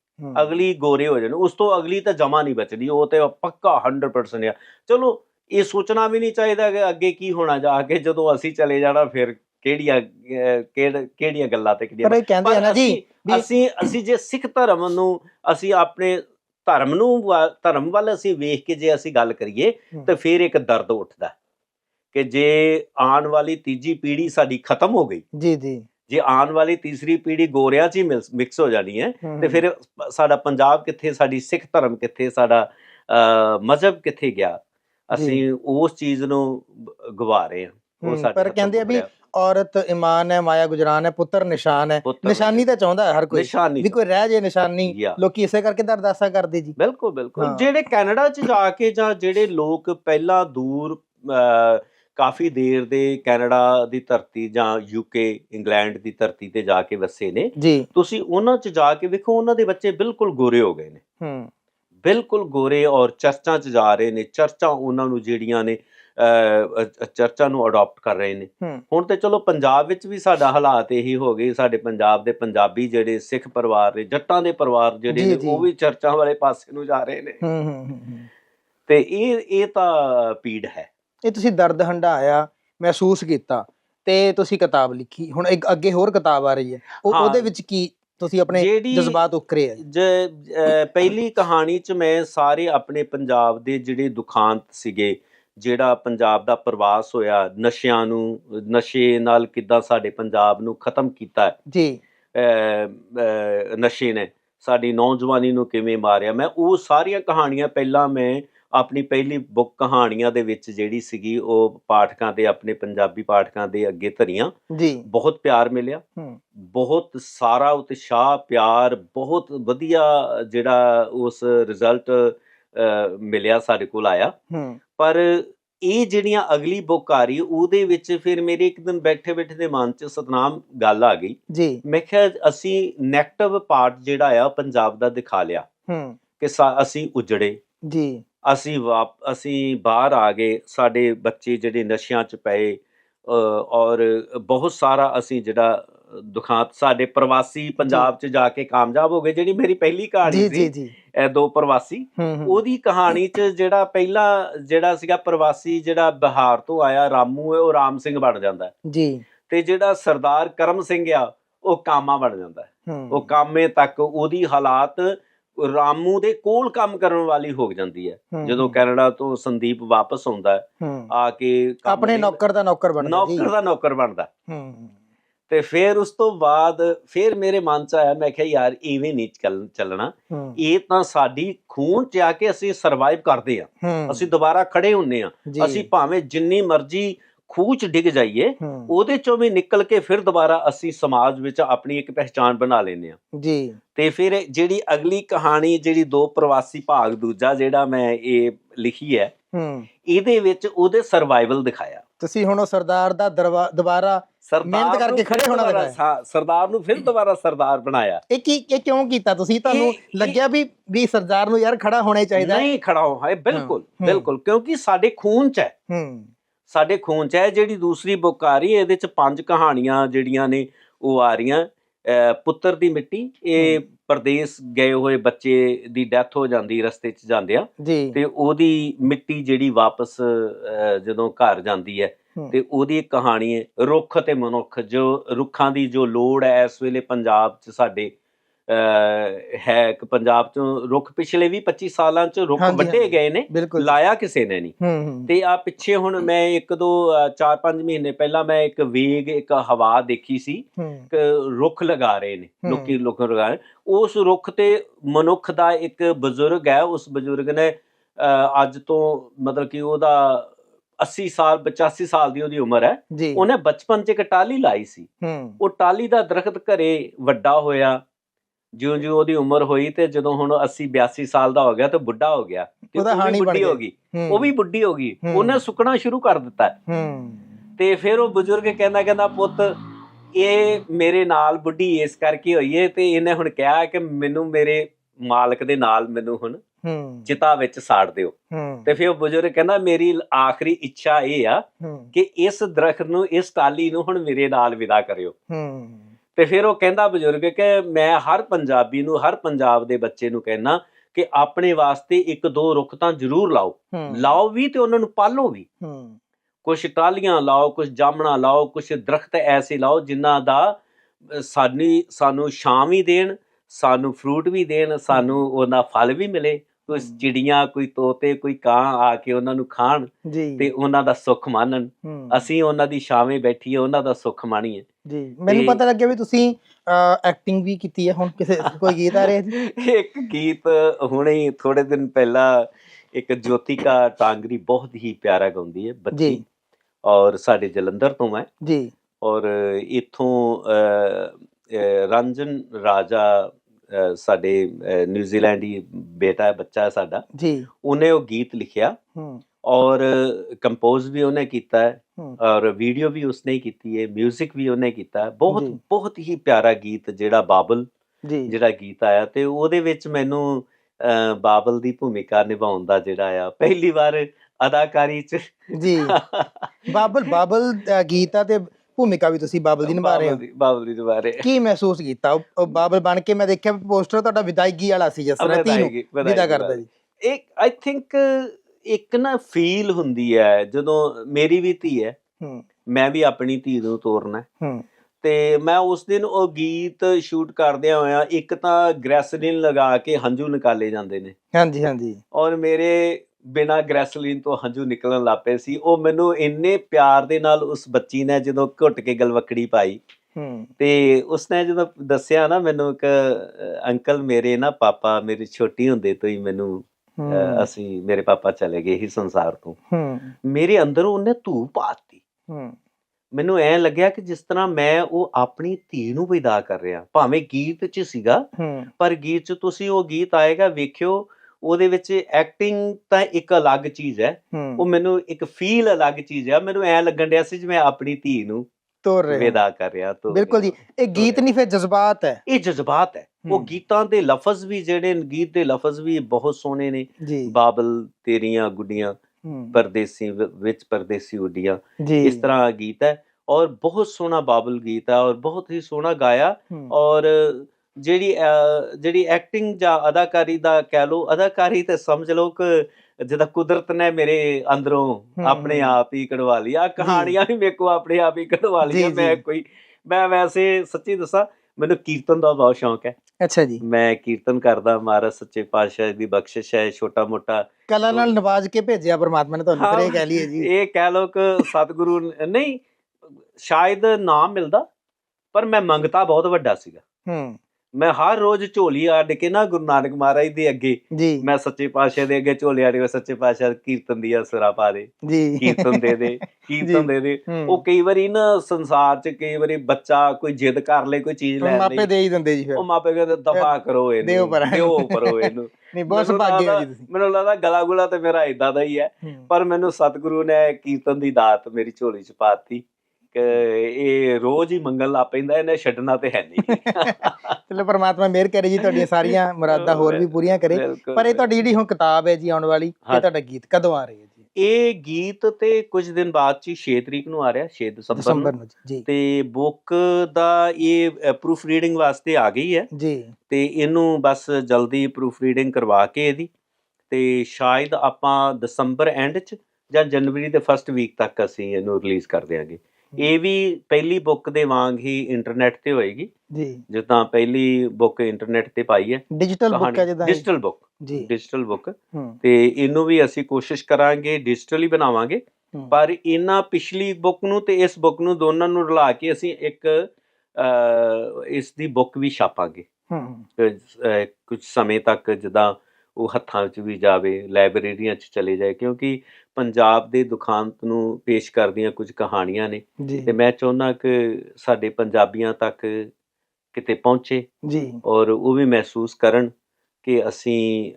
ਅਗਲੀ ਗੋਰੇ ਹੋ ਜਾਣ। ਉਸ ਤੋਂ ਅਗਲੀ ਤਾਂ ਜਮਾ ਨਹੀਂ ਬਚਦੀ ਉਹ ਤੇ ਪੱਕਾ 100% ਆ। ਚਲੋ ਇਹ ਸੋਚਣਾ ਵੀ ਨਹੀਂ ਚਾਹੀਦਾ ਕਿ ਅੱਗੇ ਕੀ ਹੋਣਾ ਜਾ ਕੇ ਜਦੋਂ ਅਸੀਂ ਚਲੇ ਜਾਣਾ ਫਿਰ ਕਿਹੜੀਆਂ ਕਿਹੜੀਆਂ ਗੱਲਾਂ ਤੇ ਕਿਹੜੀਆਂ ਪਰ ਇਹ ਕਹਿੰਦੇ ਆ ਨਾ ਜੀ ਅਸੀਂ- ਅਸੀਂ ਜੇ ਸਿੱਖ ਧਰਮ ਨੂੰ ਅਸੀਂ ਆਪਣੇ ਧਰਮ ਨੂੰ ਧਰਮ ਵੱਲ ਅਸੀਂ ਵੇਖ ਕੇ ਜੇ ਅਸੀਂ ਗੱਲ ਕਰੀਏ ਤੇ ਫਿਰ ਇੱਕ ਦਰਦ ਉੱਠਦਾ ਕਿ ਜੇ ਆਉਣ ਵਾਲੀ ਤੀਜੀ ਪੀੜ੍ਹੀ ਸਾਡੀ ਖਤਮ ਹੋ ਗਈ। ਜੀ ਜੀ। ਜੇ ਆਉਣ ਵਾਲੀ ਤੀਸਰੀ ਪੀੜ੍ਹੀ ਗੋਰਿਆਂ 'ਚ ਹੀ ਮਿਕਸ ਹੋ ਜਾਣੀ ਹੈ ਤੇ ਫਿਰ ਸਾਡਾ ਪੰਜਾਬ ਕਿੱਥੇ ਸਾਡੀ ਸਿੱਖ ਧਰਮ ਕਿੱਥੇ ਸਾਡਾ ਮਜ਼ਹਬ ਕਿੱਥੇ ਗਿਆ। ਅਸੀਂ ਉਸ ਚੀਜ਼ ਨੂੰ ਗਵਾ ਰਹੇ ਹਾਂ। ਉਹ ਹੂੰ, ਸਾਡੇ ਪਰ ਕਹਿੰਦੇ ਆ ਵੀ। ਔਰਤ ਇਮਾਨ ਹੈ ਮਾਇਆ ਗੁਜਰਾਨ ਹੈ ਪੁੱਤਰ ਨਿਸ਼ਾਨ ਹੈ। ਨਿਸ਼ਾਨੀ ਤਾਂ ਚਾਹੁੰਦਾ ਹੈ ਹਰ ਕੋਈ। ਵੀ ਕੋਈ ਰਹਿ ਜੇ ਨਿਸ਼ਾਨੀ. ਲੋਕੀ ਇਸੇ ਕਰਕੇ ਤਾਂ ਅਰਦਾਸਾਂ ਕਰਦੇ ਜੀ। ਬਿਲਕੁਲ ਬਿਲਕੁਲ। ਜਿਹੜੇ ਕੈਨੇਡਾ 'ਚ ਜਾ ਕੇ ਜਾਂ ਜਿਹੜੇ ਲੋਕ ਪਹਿਲਾਂ ਦੂਰ ਕਾਫੀ ਦੇਰ ਦੇ ਕੈਨੇਡਾ ਦੀ ਧਰਤੀ ਜਾਂ ਯੂਕੇ ਇੰਗਲੈਂਡ ਦੀ ਧਰਤੀ ਤੇ ਜਾ ਕੇ ਵਸੇ ਨੇ ਤੁਸੀਂ ਉਹਨਾਂ 'ਚ ਜਾ ਕੇ ਵੇਖੋ ਉਹਨਾਂ ਦੇ ਬੱਚੇ ਬਿਲਕੁਲ ਗੋਰੇ ਹੋ ਗਏ ਨੇ। ਹੂੰ। ਬਿਲਕੁਲ ਗੋਰੇ ਔਰ ਚਰਚਾਂ 'ਚ ਜਾ ਰਹੇ ਨੇ ਚਰਚਾਂ ਉਹਨਾਂ ਨੂੰ ਜਿਹੜੀਆਂ ਨੇ ਚਰਚਾਂ ਨੂੰ ਅਡਾਪਟ ਕਰ ਰਹੇ ਨੇ। ਹੁਣ ਤੇ ਚਲੋ ਪੰਜਾਬ ਵਿੱਚ ਵੀ ਸਾਡਾ ਹਾਲਾਤ ਇਹੀ ਹੋ ਗਏ ਸਾਡੇ ਪੰਜਾਬ ਦੇ ਪੰਜਾਬੀ ਜਿਹੜੇ ਸਿੱਖ ਪਰਿਵਾਰ ਨੇ ਜੱਟਾਂ ਦੇ ਪਰਿਵਾਰ ਜਿਹੜੇ ਨੇ। ਉਹ ਵੀ ਚਰਚਾਂ ਵਾਲੇ ਪਾਸੇ ਨੂੰ ਜਾ ਰਹੇ ਨੇ। ਤੇ ਇਹ ਇਹ ਤਾਂ ਪੀੜ ਹੈ। ਇਹ ਤੁਸੀਂ ਦਰਦ ਹੰਢਾਇਆ ਮਹਿਸੂਸ ਕੀਤਾ ਤੇ ਤੁਸੀਂ ਕਿਤਾਬ ਲਿਖੀ। ਹੁਣ ਇੱਕ ਅੱਗੇ ਹੋਰ ਕਿਤਾਬ ਆ ਰਹੀ ਹੈ। ਉਹ। ਉਹਦੇ ਵਿੱਚ ਕੀ ਤੁਸੀਂ ਆਪਣੇ ਜਜ਼ਬਾਤ ਉਕਰੇ ਆ? ਪਹਿਲੀ ਕਹਾਣੀ 'ਚ ਮੈਂ ਸਾਰੇ ਆਪਣੇ ਪੰਜਾਬ ਦੇ ਜਿਹੜੇ ਦੁਖਾਂਤ ਸੀਗੇ ਜਿਹੜਾ ਪੰਜਾਬ ਦਾ ਪ੍ਰਵਾਸ ਹੋਇਆ ਨਸ਼ਿਆਂ ਨੂੰ ਨਸ਼ੇ ਨਾਲ ਕਿੱਦਾਂ ਸਾਡੇ ਪੰਜਾਬ ਨੂੰ ਖਤਮ ਕੀਤਾ ਜੀ। ਨਸ਼ੇ ਨੇ ਸਾਡੀ ਨੌਜਵਾਨੀ ਨੂੰ ਕਿਵੇਂ ਮਾਰਿਆ। ਮੈਂ ਉਹ ਸਾਰੀਆਂ ਕਹਾਣੀਆਂ ਪਹਿਲਾਂ ਮੈਂ ਆਪਣੀ ਪਹਿਲੀ ਬੁੱਕ ਕਹਾਣੀਆਂ ਦੇ ਵਿੱਚ ਜਿਹੜੀ ਸੀਗੀ ਉਹ ਪਾਠਕਾਂ ਦੇ ਆਪਣੇ ਪੰਜਾਬੀ ਪਾਠਕਾਂ ਦੇ ਅੱਗੇ ਧਰੀਆਂ। ਜੀ। ਬਹੁਤ ਪਿਆਰ ਮਿਲਿਆ। ਬਹੁਤ ਸਾਰਾ ਉਤਸ਼ਾਹ ਪਿਆਰ ਬਹੁਤ ਵਧੀਆ ਜਿਹੜਾ ਉਸ ਰਿਜ਼ਲਟ ਮਿਲਿਆ ਸਾਡੇ ਕੋਲ ਆਇਆ। ਪਰ ਇਹ ਜਿਹੜੀਆਂ ਅਗਲੀ ਬੁੱਕ ਆ ਰਹੀ ਉਹਦੇ ਵਿੱਚ ਫਿਰ ਮੇਰੇ ਇੱਕ ਦਿਨ ਬੈਠੇ ਬੈਠੇ ਦੇ ਮਨ 'ਚ ਸਤਨਾਮ ਗੱਲ ਆ ਗਈ। ਜੀ। ਮੈਂ ਕਿਹਾ ਅਸੀਂ ਨੈਗੇਟਿਵ ਪਾਰਟ ਜਿਹੜਾ ਆ ਪੰਜਾਬ ਦਾ ਦਿਖਾ ਲਿਆ ਹੂੰ। ਕਿ ਅਸੀਂ ਉਜੜੇ। ਜੀ। ਅਸੀਂ ਵਾਪ ਅਸੀਂ ਬਾਹਰ ਆ ਗਏ ਸਾਡੇ ਬੱਚੇ ਜਿਹੜੇ ਨਸ਼ਿਆਂ 'ਚ ਪਏ ਔਰ ਬਹੁਤ ਸਾਰਾ ਅਸੀਂ ਜਿਹੜਾ ਦੁਖਾਂਤ ਸਾਡੇ ਪ੍ਰਵਾਸੀ ਪੰਜਾਬ 'ਚ ਜਾ ਕੇ ਕਾਮਯਾਬ ਹੋ ਗਏ ਜਿਹੜੀ ਮੇਰੀ ਪਹਿਲੀ ਕਹਾਣੀ ਸੀ ਇਹ ਦੋ ਪ੍ਰਵਾਸੀ। ਉਹਦੀ ਕਹਾਣੀ 'ਚ ਜਿਹੜਾ ਪਹਿਲਾ ਜਿਹੜਾ ਸੀਗਾ ਪ੍ਰਵਾਸੀ ਜਿਹੜਾ ਬਿਹਾਰ ਤੋਂ ਆਇਆ ਰਾਮੂ ਹੈ ਉਹ ਰਾਮ ਸਿੰਘ ਬਣ ਜਾਂਦਾ ਹੈ। ਜੀ। ਤੇ ਜਿਹੜਾ ਸਰਦਾਰ ਕਰਮ ਸਿੰਘ ਆ ਉਹ ਕਾਮਾ ਬਣ ਜਾਂਦਾ ਉਹ ਕਾਮੇ ਤੱਕ ਉਹਦੀ ਹਾਲਾਤ ਰਾਮੂ ਦੇ ਕੋਲ ਕੰਮ ਕਰਨ ਵਾਲੀ ਹੋ ਜਾਂਦੀ ਹੈ। ਜਦੋਂ ਕੈਨੇਡਾ ਤੋਂ ਸੰਦੀਪ ਵਾਪਸ ਆਉਂਦਾ ਹੈ ਆ ਕੇ ਆਪਣੇ ਨੌਕਰ ਦਾ ਨੌਕਰ ਬਣਦਾ ਨੌਕਰ ਦਾ ਨੌਕਰ ਬਣਦਾ। ਤੇ ਫਿਰ ਉਸ ਤੋਂ ਬਾਅਦ ਫਿਰ ਮੇਰੇ ਮਨ ਚ ਆਇਆ ਮੈਂ ਕਿਹਾ ਯਾਰ ਇਵੇਂ ਨਹੀਂ ਚੱਲ- ਚੱਲਣਾ। ਇਹ ਤਾਂ ਸਾਡੀ ਖੂਨ ਚ ਆ ਕੇ ਅਸੀਂ ਸਰਵਾਈਵ ਕਰਦੇ ਆ ਅਸੀਂ ਦੁਬਾਰਾ ਖੜੇ ਹੁੰਨੇ ਆ ਅਸੀਂ ਭਾਵੇਂ ਜਿੰਨੀ ਮਰਜ਼ੀ ਖੂਹ ਚ ਡਿੱਗ ਜਾਈਏ ਉਹਦੇ ਚੋਂ ਵੀ ਨਿਕਲ ਕੇ ਫਿਰ ਦੁਬਾਰਾ ਅਸੀਂ ਸਮਾਜ ਵਿੱਚ ਆਪਣੀ ਇੱਕ ਪਹਿਚਾਣ ਬਣਾ ਲੈਨੇ ਆ ਜੀ। ਤੇ ਫਿਰ ਜਿਹੜੀ ਅਗਲੀ ਕਹਾਣੀ ਜਿਹੜੀ ਦੋ ਪ੍ਰਵਾਸੀ ਭਾਗ ਦੂਜਾ ਜਿਹੜਾ ਮੈਂ ਇਹ ਲਿਖੀ ਹੈ ਇਹਦੇ ਵਿੱਚ ਉਹਦੇ ਸਰਵਾਈਵਲ ਦਿਖਾਇਆ। ਤੁਸੀਂ ਹੁਣ ਉਹ ਸਰਦਾਰ ਦਾ ਦੁਬਾਰਾ ਮਿਹਨਤ ਕਰਕੇ ਖੜੇ ਹੋਣਾ ਦਿਖਾਇਆ। ਸਰਦਾਰ ਨੂੰ ਫਿਰ ਦੁਬਾਰਾ ਸਰਦਾਰ ਬਣਾਇਆ। ਇਹ ਕੀ ਇਹ ਕਿਉਂ ਕੀਤਾ ਤੁਸੀਂ? ਤੁਹਾਨੂੰ ਲੱਗਿਆ ਵੀ ਵੀ ਸਰਦਾਰ ਨੂੰ ਯਾਰ ਖੜਾ ਹੋਣਾ ਚਾਹੀਦਾ ਨਹੀਂ ਖੜਾ ਹੋ ਹੈ। ਬਿਲਕੁਲ। ਬਿਲਕੁਲ ਕਿਉਂਕਿ ਸਾਡੇ ਖੂਨ ਚ ਹੈ। ਹੂੰ। ਸਾਡੇ ਖੂਨ ਚ ਹੈ ਜਿਹੜੀ ਦੂਸਰੀ ਬੁੱਕ ਆ ਰਹੀ ਹੈ ਇਹਦੇ ਚ ਪੰਜ ਕਹਾਣੀਆਂ ਜਿਹੜੀਆਂ ਨੇ ਉਹ ਆ ਰਹੀਆਂ ਪੁੱਤਰ ਦੀ ਮਿੱਟੀ ਇਹ। ਪਰਦੇਸ ਗਏ ਹੋਏ ਬੱਚੇ ਦੀ ਡੈਥ ਹੋ ਜਾਂਦੀ ਰਸਤੇ ਚ ਜਾਂਦੇ ਆ ਜੀ ਤੇ ਉਹਦੀ ਮਿੱਟੀ ਜਿਹੜੀ ਵਾਪਸ ਜਦੋਂ ਘਰ ਜਾਂਦੀ ਹੈ। ਤੇ ਉਹਦੀ ਇੱਕ ਕਹਾਣੀ ਹੈ ਰੁੱਖ ਤੇ ਮਨੁੱਖ ਜੋ ਰੁੱਖਾਂ ਦੀ ਜੋ ਲੋੜ ਹੈ ਇਸ ਵੇਲੇ ਪੰਜਾਬ 'ਚ ਸਾਡੇ ਹੈ ਕਿ ਪੰਜਾਬ 'ਚੋਂ ਰੁੱਖ ਪਿਛਲੇ ਵੀ 25 ਸਾਲਾਂ 'ਚ ਰੁੱਖ ਵੱਢੇ। ਗਏ ਨੇ ਲਾਇਆ ਕਿਸੇ ਨੇ ਨਹੀਂ। ਤੇ ਆ ਪਿੱਛੇ ਹੁਣ ਮੈਂ ਇੱਕ ਦੋ 4-5 ਮਹੀਨੇ ਪਹਿਲਾਂ ਮੈਂ ਇੱਕ ਵੇਗ ਇੱਕ ਹਵਾ ਦੇਖੀ ਸੀ ਕਿ ਰੁੱਖ ਲਗਾ ਰਹੇ ਨੇ। ਲੋਕੀ ਰੁੱਖ ਲਗਾ ਉਸ ਰੁੱਖ ਤੇ ਮਨੁੱਖ ਦਾ ਇੱਕ ਬਜ਼ੁਰਗ ਹੈ ਉਸ ਬਜ਼ੁਰਗ ਨੇ ਅੱਜ ਤੋਂ ਮਤਲਬ ਕਿ ਉਹਦਾ 80 ਸਾਲ 85 ਸਾਲ ਦੀ ਉਹਦੀ ਉਮਰ ਹੈ। ਉਹਨੇ ਬਚਪਨ 'ਚ ਇੱਕ ਟਾਲੀ ਲਾਈ ਸੀ। ਉਹ ਟਾਲੀ ਦਾ ਦਰਖਤ ਘਰੇ ਵੱਡਾ ਹੋਇਆ। ਜਿਉਂ ਜਿਉਂ ਉਹਦੀ ਉਮਰ ਹੋਈ ਤੇ ਜਦੋਂ ਹੁਣ 80 82 ਸਾਲ ਦਾ ਹੋ ਗਿਆ ਤੇ ਬੁੱਢਾ ਹੋ ਗਿਆ ਉਹਦਾ ਹਾਣੀ ਬੁੱਢੀ ਹੋ ਗਈ। ਉਹ ਵੀ ਬੁੱਢੀ ਹੋ ਗਈ। ਉਹਨੇ ਸੁੱਕਣਾ ਸ਼ੁਰੂ ਕਰ ਦਿੱਤਾ। ਹੂੰ। ਤੇ ਫਿਰ ਉਹ ਬਜ਼ੁਰਗ ਕਹਿੰਦਾ ਕਹਿੰਦਾ ਪੁੱਤ ਇਹ ਮੇਰੇ ਨਾਲ ਬੁੱਢੀ ਇਸ ਕਰਕੇ ਹੋਈ ਏ ਤੇ ਇਹਨੇ ਹੁਣ ਕਿਹਾ ਕਿ ਮੈਨੂੰ ਮੇਰੇ ਮਾਲਕ ਦੇ ਨਾਲ ਮੈਨੂੰ ਹੁਣ ਹੂੰ। ਚਿਤਾ ਵਿੱਚ ਸਾੜ ਦਿਓ। ਤੇ ਫਿਰ ਉਹ ਬਜ਼ੁਰਗ ਕਹਿੰਦਾ ਮੇਰੀ ਆਖਰੀ ਇੱਛਾ ਇਹ ਆ ਕਿ ਇਸ ਦਰਖਤ ਨੂੰ ਇਸ ਟਾਲੀ ਨੂੰ ਹੁਣ ਮੇਰੇ ਨਾਲ ਵਿਦਾ ਕਰਿਓ। ਹੂੰ। ਤੇ ਫਿਰ ਉਹ ਕਹਿੰਦਾ ਬਜ਼ੁਰਗ ਕਿ ਮੈਂ ਹਰ ਪੰਜਾਬੀ ਨੂੰ ਹਰ ਪੰਜਾਬ ਦੇ ਬੱਚੇ ਨੂੰ ਕਹਿਣਾ ਕਿ ਆਪਣੇ ਵਾਸਤੇ ਇੱਕ ਦੋ ਰੁੱਖ ਤਾਂ ਜ਼ਰੂਰ ਲਾਓ। ਲਾਓ ਵੀ ਤੇ ਉਹਨਾਂ ਨੂੰ ਪਾਲੋ ਵੀ। ਕੁਝ ਟਾਲੀਆਂ ਲਾਓ ਕੁਝ ਜਾਮਣਾ ਲਾਓ ਕੁਝ ਦਰਖਤ ਐਸੇ ਲਾਓ ਜਿਨ੍ਹਾਂ ਦਾ ਸਾਡੀ ਸਾਨੂੰ ਛਾਂ ਵੀ ਦੇਣ ਸਾਨੂੰ ਫਰੂਟ ਵੀ ਦੇਣ ਸਾਨੂੰ ਉਹਨਾਂ ਫਲ ਵੀ ਮਿਲੇ। ਹਮ। ਚਿੜੀਆਂ ਕੋਈ ਤੋਤੇ ਕੋਈ ਕਾਂ ਆ ਕੇ ਉਹਨਾਂ ਨੂੰ ਖਾਣ ਤੇ ਉਹਨਾਂ ਦਾ ਸੁੱਖ ਮਾਣਨ ਅਸੀਂ ਉਹਨਾਂ ਦੀ ਛਾਵੇਂ ਬੈਠੀਏ ਉਹਨਾਂ ਦਾ ਸੁੱਖ ਮਾਣੀਏ। ਜੀ। ਮੈਨੂੰ ਪਤਾ ਲੱਗਿਆ ਵੀ ਤੁਸੀਂ ਐਕਟਿੰਗ ਵੀ ਕੀਤੀ ਹੈ ਹੁਣ ਕਿਸੇ ਕੋਈ ਗੀਤ ਆ ਰਿਹਾ ਜੀ? ਇੱਕ ਗੀਤ ਹੁਣੇ ਹੀ ਥੋੜੇ ਦਿਨ ਪਹਿਲਾਂ ਇੱਕ ਜੋਤਿਕਾ ਟਾਂਗਰੀ ਬਹੁਤ ਹੀ ਪਿਆਰਾ ਗਾਉਂਦੀ ਹੈ ਬੱਚੀ। ਔਰ ਸਾਡੇ ਜਲੰਧਰ ਤੋਂ ਹੈ। ਜੀ। ਔਰ ਇਥੋਂ ਰੰਜਨ ਰਾਜਾ ਸਾਡੇ ਨਿਊਜ਼ੀਲੈਂਡੀ ਬੇਟਾ ਹੈ ਬੱਚਾ ਹੈ ਸਾਡਾ। ਜੀ। ਉਹਨੇ ਉਹ ਗੀਤ ਲਿਖਿਆ। ਹੂੰ। ਔਰ ਕੰਪੋਜ਼ ਵੀ ਉਹਨੇ ਕੀਤਾ ਹੈ। ਹੂੰ। ਔਰ ਵੀਡੀਓ ਵੀ ਉਸਨੇ ਹੀ ਕੀਤੀ ਹੈ 뮤직 ਵੀ ਉਹਨੇ ਕੀਤਾ ਹੈ। ਬਹੁਤ। ਬਹੁਤ ਹੀ ਪਿਆਰਾ ਗੀਤ ਜਿਹੜਾ ਬਾਬਲ ਜੀ। ਜਿਹੜਾ ਗੀਤ ਆਇਆ ਤੇ ਉਹਦੇ ਵਿੱਚ ਮੈਨੂੰ ਬਾਬਲ ਦੀ ਭੂਮਿਕਾ ਨਿਭਾਉਣ ਦਾ ਜਿਹੜਾ ਆ ਪਹਿਲੀ ਵਾਰ ਅਦਾਕਾਰੀ ਚ ਜੀ। ਬਾਬਲ ਬਾਬਲ ਗੀਤ ਆ ਤੇ ਭੂਮਿਕਾ ਵੀ ਤੁਸੀਂ ਬਾਬਲ ਦੀ ਨਿਭਾ ਰਹੇ ਹੋ? ਬਾਬਲ ਦੀ- ਨਿਭਾ ਰਹੇ। ਕੀ ਮਹਿਸੂਸ ਕੀਤਾ? ਬਾਬਲ ਬਣ ਕੇ ਮੈਂ ਦੇਖਿਆ ਪੋਸਟਰ ਤੁਹਾਡਾ ਵਿਦਾਇਗੀ ਵਾਲਾ ਸੀ ਜਿਸ ਤਰ੍ਹਾਂ ਨੂੰ ਵਧਾਈ- ਵਿਦਾ ਕਰਦਾ ਜੀ। ਇੱਕ ਆਈ ਥਿੰਕ ਇੱਕ ਨਾ ਫੀਲ ਹੁੰਦੀ ਹੈ ਜਦੋਂ ਮੇਰੀ ਵੀ ਧੀ ਹੈ ਮੈਂ ਵੀ ਆਪਣੀ ਧੀ ਨੂੰ ਤੋਰਨਾ ਤੇ ਮੈਂ ਉਸ ਦਿਨ ਉਹ ਗੀਤ ਸ਼ੂਟ ਕਰਦਿਆਂ ਹੋਇਆ ਇੱਕ ਤਾਂ ਗ੍ਰੈਸਲਿਨ ਲਗਾ ਕੇ ਹੰਝੂ ਨਿਕਾਲੇ ਜਾਂਦੇ ਨੇ। ਹਾਂਜੀ ਹਾਂਜੀ। ਔਰ ਮੇਰੇ ਬਿਨਾ ਗ੍ਰੈਸਲਿਨ ਤੋਂ ਹੰਝੂ ਨਿਕਲਣ ਲੱਪੇ ਸੀ। ਉਹ ਮੈਨੂੰ ਇੰਨੇ ਪਿਆਰ ਦੇ ਨਾਲ ਉਸ ਬੱਚੀ ਨੇ ਜਦੋਂ ਘੁੱਟ ਕੇ ਗਲਵਕੜੀ ਪਾਈ ਹੂੰ। ਤੇ ਉਸਨੇ ਜਦੋਂ ਦੱਸਿਆ ਨਾ ਮੈਨੂੰ ਕਿ ਅੰਕਲ ਮੇਰੇ ਨਾ ਪਾਪਾ ਮੇਰੀ ਛੋਟੀ ਹੁੰਦੇ ਤੋਂ ਹੀ ਮੈਨੂੰ ਅਸੀਂ ਮੇਰੇ ਪਾਪਾ ਚਲੇ ਗਏ ਹੀ ਸੰਸਾਰ ਤੋਂ। ਹੂੰ। ਮੇਰੇ ਅੰਦਰ ਉਹਨੇ ਧੂਪ ਪਾਤੀ। ਹੂੰ। ਮੈਨੂੰ ਐ ਲੱਗਿਆ ਕਿ ਜਿਸ ਤਰ੍ਹਾਂ ਮੈਂ ਉਹ ਆਪਣੀ ਧੀ ਨੂੰ ਵਿਦਾ ਕਰ ਰਿਹਾ। ਭਾਵੇਂ ਗੀਤ 'ਚ ਸੀਗਾ ਪਰ ਗੀਤ 'ਚ ਤੁਸੀਂ ਉਹ ਗੀਤ ਆਏਗਾ ਵੇਖਿਓ ਉਹਦੇ ਵਿੱਚ ਐਕਟਿੰਗ ਤਾਂ ਇੱਕ ਅਲੱਗ ਚੀਜ਼ ਹੈ। ਉਹ ਮੈਨੂੰ ਇੱਕ ਫੀਲ ਅਲੱਗ ਚੀਜ਼ ਹੈ ਮੈਨੂੰ ਐ ਲੱਗਣ ਡਿਆ ਸੀ ਜਿਵੇਂ ਆਪਣੀ ਧੀ ਨੂੰ ਤੋਰ ਰਹੇ। ਵਿਦਾ ਕਰ ਰਿਹਾ ਤੋਂ ਬਿਲਕੁਲ ਜੀ। ਇਹ ਗੀਤ ਨਹੀਂ ਫਿਰ ਜਜ਼ਬਾਤ ਹੈ। ਇਹ ਜਜ਼ਬਾਤ ਹੈ। ਉਹ। ਗੀਤਾਂ ਦੇ ਲਫ਼ਜ਼ ਵੀ ਜਿਹੜੇ ਗੀਤ ਦੇ ਲਫ਼ਜ਼ ਵੀ ਬਹੁਤ ਸੋਹਣੇ ਨੇ। ਬਾਬਲ ਤੇਰੀਆਂ ਗੁੱਡੀਆਂ ਪਰਦੇਸੀ ਵਿੱਚ ਪਰਦੇਸੀ ਉੱਡੀਆਂ। ਇਸ ਤਰ੍ਹਾਂ ਗੀਤ ਹੈ। ਔਰ ਬਹੁਤ ਸੋਹਣਾ ਬਾਬਲ ਗੀਤ ਹੈ ਔਰ ਬਹੁਤ ਹੀ ਸੋਹਣਾ ਗਾਇਆ। ਔਰ ਜਿਹੜੀ ਜਿਹੜੀ ਐਕਟਿੰਗ ਜਾਂ ਅਦਾਕਾਰੀ ਦਾ ਕਹਿ ਲਓ ਅਦਾਕਾਰੀ ਤੇ ਸਮਝ ਲਓ ਕਿ ਜਿਹਦਾ ਕੁਦਰਤ ਨੇ ਮੇਰੇ ਅੰਦਰੋਂ ਆਪਣੇ। ਆਪ ਹੀ ਕਢਵਾ ਲਿਆ ਕਹਾਣੀਆਂ ਵੀ ਮੇਰੇ ਕੋ ਆਪਣੇ ਆਪ ਹੀ ਕਢਵਾ ਲਈਆਂ ਮੈਂ। ਕੋਈ ਮੈਂ ਵੈਸੇ ਸੱਚੀ ਦੱਸਾਂ ਮੈਨੂੰ ਕੀਰਤਨ ਦਾ ਬਹੁਤ ਸ਼ੌਂਕ ਹੈ। ਅੱਛਾ ਜੀ। ਮੈਂ ਕੀਰਤਨ ਕਰਦਾ ਮਹਾਰਾਜ ਸੱਚੇ ਪਾਤਸ਼ਾਹ ਦੀ ਬਖਸ਼ਿਸ਼ ਹੈ ਛੋਟਾ ਮੋਟਾ ਕਲਾ ਨਾਲ ਨਵਾਜ ਕੇ ਭੇਜਿਆ ਪਰਮਾਤਮਾ ਨੇ ਤੁਹਾਨੂੰ ਫਿਰ ਇਹ ਕਹਿ ਲਈਏ ਜੀ। ਇਹ ਕਹਿ ਲਓ ਕਿ ਸਤਿਗੁਰੂ ਨਹੀਂ ਸ਼ਾਇਦ ਨਾਮ ਮਿਲਦਾ ਪਰ ਮੈਂ ਮੰਗਤਾ ਬਹੁਤ ਵੱਡਾ ਸੀਗਾ। ਹੂੰ। ਮੈਂ ਹਰ ਰੋਜ਼ ਝੋਲੀ ਆੜ ਕੇ ਨਾ ਗੁਰੂ ਨਾਨਕ ਮਹਾਰਾਜ ਦੇ ਅੱਗੇ ਜੀ। ਮੈਂ ਸੱਚੇ ਪਾਤਸ਼ਾਹ ਦੇ ਅੱਗੇ ਝੋਲੀ ਆੜ ਕੇ ਸੱਚੇ ਪਾਤਸ਼ਾਹ ਕੀਰਤਨ ਦੀ ਅਸਰਾ ਪਾ ਦੇ। ਜੀ। ਕੀਰਤਨ ਦੇ ਦੇ ਕੀਰਤਨ ਦੇ ਦੇ। ਉਹ ਕਈ ਵਾਰੀ ਨਾ ਸੰਸਾਰ 'ਚ ਕਈ ਵਾਰੀ ਬੱਚਾ ਕੋਈ ਜਿੱਦ ਕਰ ਲੇ ਕੋਈ ਚੀਜ਼ ਲੈਣ ਮਾਪੇ ਦੇ ਹੀ ਦਿੰਦੇ ਜੀ ਫਿਰ। ਉਹ ਮਾਪੇ ਕਹਿੰਦੇ ਦਫਾ ਕਰੋ ਇਹਨੂੰ ਦਿਓ ਪਰਾਂ ਇਹਨੂੰ। ਨਹੀਂ ਬਹੁਤ ਸੁਭਾਗੇ ਹੋ ਜੀ ਤੁਸੀਂ। ਮੈਨੂੰ ਲੱਗਦਾ ਗਲਾ ਗੁਲਾ ਤੇ ਮੇਰਾ ਇਦਾਂ ਦਾ ਹੀ ਹੈ। ਪਰ ਮੈਨੂੰ ਸਤਿਗੁਰੂ ਨੇ ਕੀਰਤਨ ਦੀ ਦਾਤ ਮੇਰੀ ਝੋਲੀ 'ਚ ਪਾਤੀ ਕਿ ਇਹ ਰੋਜ਼ ਹੀ ਮੰਗਣ ਲੱਗ ਪੈਂਦਾ ਇਹਨੇ ਛੱਡਣਾ ਤੇ ਹੈ ਨਹੀਂ ਚਲੋ ਪਰਮਾਤਮਾ ਮਿਹਰ ਕਰੇ ਜੀ ਤੁਹਾਡੀਆਂ ਸਾਰੀਆਂ ਮੁਰਾਦਾਂ ਹੋਰ ਵੀ ਪੂਰੀਆਂ ਕਰੇ। ਪਰ ਇਹ ਤੁਹਾਡੀ ਜਿਹੜੀ ਹੁਣ ਕਿਤਾਬ ਹੈ ਜੀ ਆਉਣ ਵਾਲੀ ਇਹ। ਤੁਹਾਡਾ ਗੀਤ ਕਦੋਂ ਆ ਰਹੀ ਹੈ ਜੀ? ਇਹ ਗੀਤ ਤੇ ਕੁਝ ਦਿਨ ਬਾਅਦ ਚ 6 ਤਰੀਕ ਨੂੰ ਆ ਰਿਹਾ 6 ਦਸੰਬਰ ਨੂੰ। ਜੀ। ਤੇ ਬੁੱਕ ਦਾ ਇਹ ਪ੍ਰੂਫ ਰੀਡਿੰਗ ਵਾਸਤੇ ਆ ਗਈ ਹੈ। ਜੀ। ਤੇ ਇਹਨੂੰ ਬਸ ਜਲਦੀ ਪ੍ਰੂਫ ਰੀਡਿੰਗ ਕਰਵਾ ਕੇ ਇਹਦੀ। ਤੇ ਸ਼ਾਇਦ ਆਪਾਂ ਦਸੰਬਰ ਐਂਡ ਚ ਜਾਂ ਜਨਵਰੀ ਦੇ ਫਸਟ ਵੀਕ ਤੱਕ ਅਸੀਂ ਇਹਨੂੰ ਰਿਲੀਜ਼ ਕਰ ਦਿਆਂਗੇ। ਇਹ ਵੀ ਪਹਿਲੀ ਬੁੱਕ ਦੇ ਵਾਂਗ ਹੀ ਇੰਟਰਨੈਟ ਤੇ ਹੋਏਗੀ। ਜੀ। ਜਿੱਦਾਂ ਪਹਿਲੀ ਬੁੱਕ ਇੰਟਰਨੈਟ ਤੇ ਪਾਈ ਹੈ। ਡਿਜੀਟਲ ਬੁੱਕ ਹੈ ਜਿੱਦਾਂ? ਡਿਜੀਟਲ ਬੁੱਕ ਜੀ। ਡਿਜੀਟਲ ਬੁੱਕ ਤੇ ਇਹਨੂੰ ਵੀ ਅਸੀਂ ਕੋਸ਼ਿਸ਼ ਕਰਾਂਗੇ ਡਿਜੀਟਲੀ ਬਣਾਵਾਂਗੇ। ਪਰ ਇਹਨਾਂ ਪਿਛਲੀ ਬੁੱਕ ਨੂੰ ਤੇ ਇਸ ਬੁੱਕ ਨੂੰ ਦੋਨਾਂ ਨੂੰ ਰਲਾ ਕੇ ਅਸੀਂ ਇੱਕ ਇਸ ਦੀ ਬੁੱਕ ਵੀ ਛਾਪਾਂਗੇ। ਕੁਝ ਸਮੇਂ ਤੱਕ ਜਿੱਦਾਂ ਉਹ ਹੱਥਾਂ ਵਿੱਚ ਵੀ ਜਾਵੇ ਲਾਇਬ੍ਰੇਰੀਆਂ 'ਚ ਚਲੇ ਜਾਏ ਕਿਉਂਕਿ ਪੰਜਾਬ ਦੇ ਦੁਖਾਂਤ ਨੂੰ ਪੇਸ਼ ਕਰਦੀਆਂ ਕੁਝ ਕਹਾਣੀਆਂ ਨੇ ਤੇ ਮੈਂ ਚਾਹੁੰਦਾ ਕਿ ਸਾਡੇ ਪੰਜਾਬੀਆਂ ਤੱਕ ਕਿਤੇ ਪਹੁੰਚੇ ਜੀ। ਔਰ ਉਹ ਵੀ ਮਹਿਸੂਸ ਕਰਨ ਕਿ ਅਸੀਂ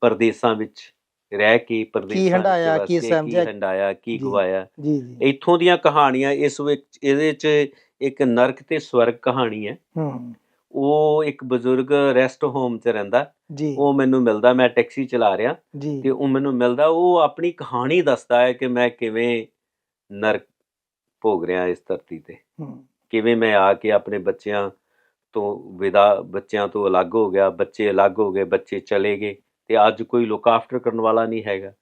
ਪਰਦੇਸਾਂ ਵਿੱਚ ਰਹਿ ਕੇ ਪਰਦੇਸਾਂ ਹੰਢਾਇਆ, ਵਸ ਕੀ ਕੇ, ਸਮਝਿਆ। ਕੀ ਜੀ। ਗਵਾਇਆ ਜੀ ਜੀ। ਇੱਥੋਂ ਦੀਆਂ ਕਹਾਣੀਆਂ ਇਸ ਵਿੱਚ ਇਹਦੇ 'ਚ ਇੱਕ ਨਰਕ ਤੇ ਸਵਰਗ ਕਹਾਣੀ ਹੈ। ਹੂੰ। ਉਹ ਇੱਕ ਬਜ਼ੁਰਗ ਰੈਸਟ ਹੋਮ 'ਚ ਰਹਿੰਦਾ। ਜੀ। ਉਹ ਮੈਨੂੰ ਮਿਲਦਾ ਮੈਂ ਟੈਕਸੀ ਚਲਾ ਰਿਹਾ ਤੇ ਉਹ ਮੈਨੂੰ ਮਿਲਦਾ ਉਹ ਆਪਣੀ ਕਹਾਣੀ ਦੱਸਦਾ ਹੈ ਕਿ ਮੈਂ ਕਿਵੇਂ ਨਰਕ ਭੋਗ ਰਿਹਾ ਇਸ ਧਰਤੀ ਤੇ। ਕਿਵੇਂ ਮੈਂ ਆ ਕੇ ਆਪਣੇ ਬੱਚਿਆਂ ਤੋਂ ਵਿਦਾ ਬੱਚਿਆਂ ਤੋਂ ਅਲੱਗ ਹੋ ਗਿਆ ਬੱਚੇ ਅਲੱਗ ਹੋ ਗਏ ਬੱਚੇ ਚਲੇ ਗਏ ਤੇ ਅੱਜ ਕੋਈ ਲੁੱਕ ਆਫਟਰ ਕਰਨ ਵਾਲਾ ਨਹੀਂ ਹੈਗਾ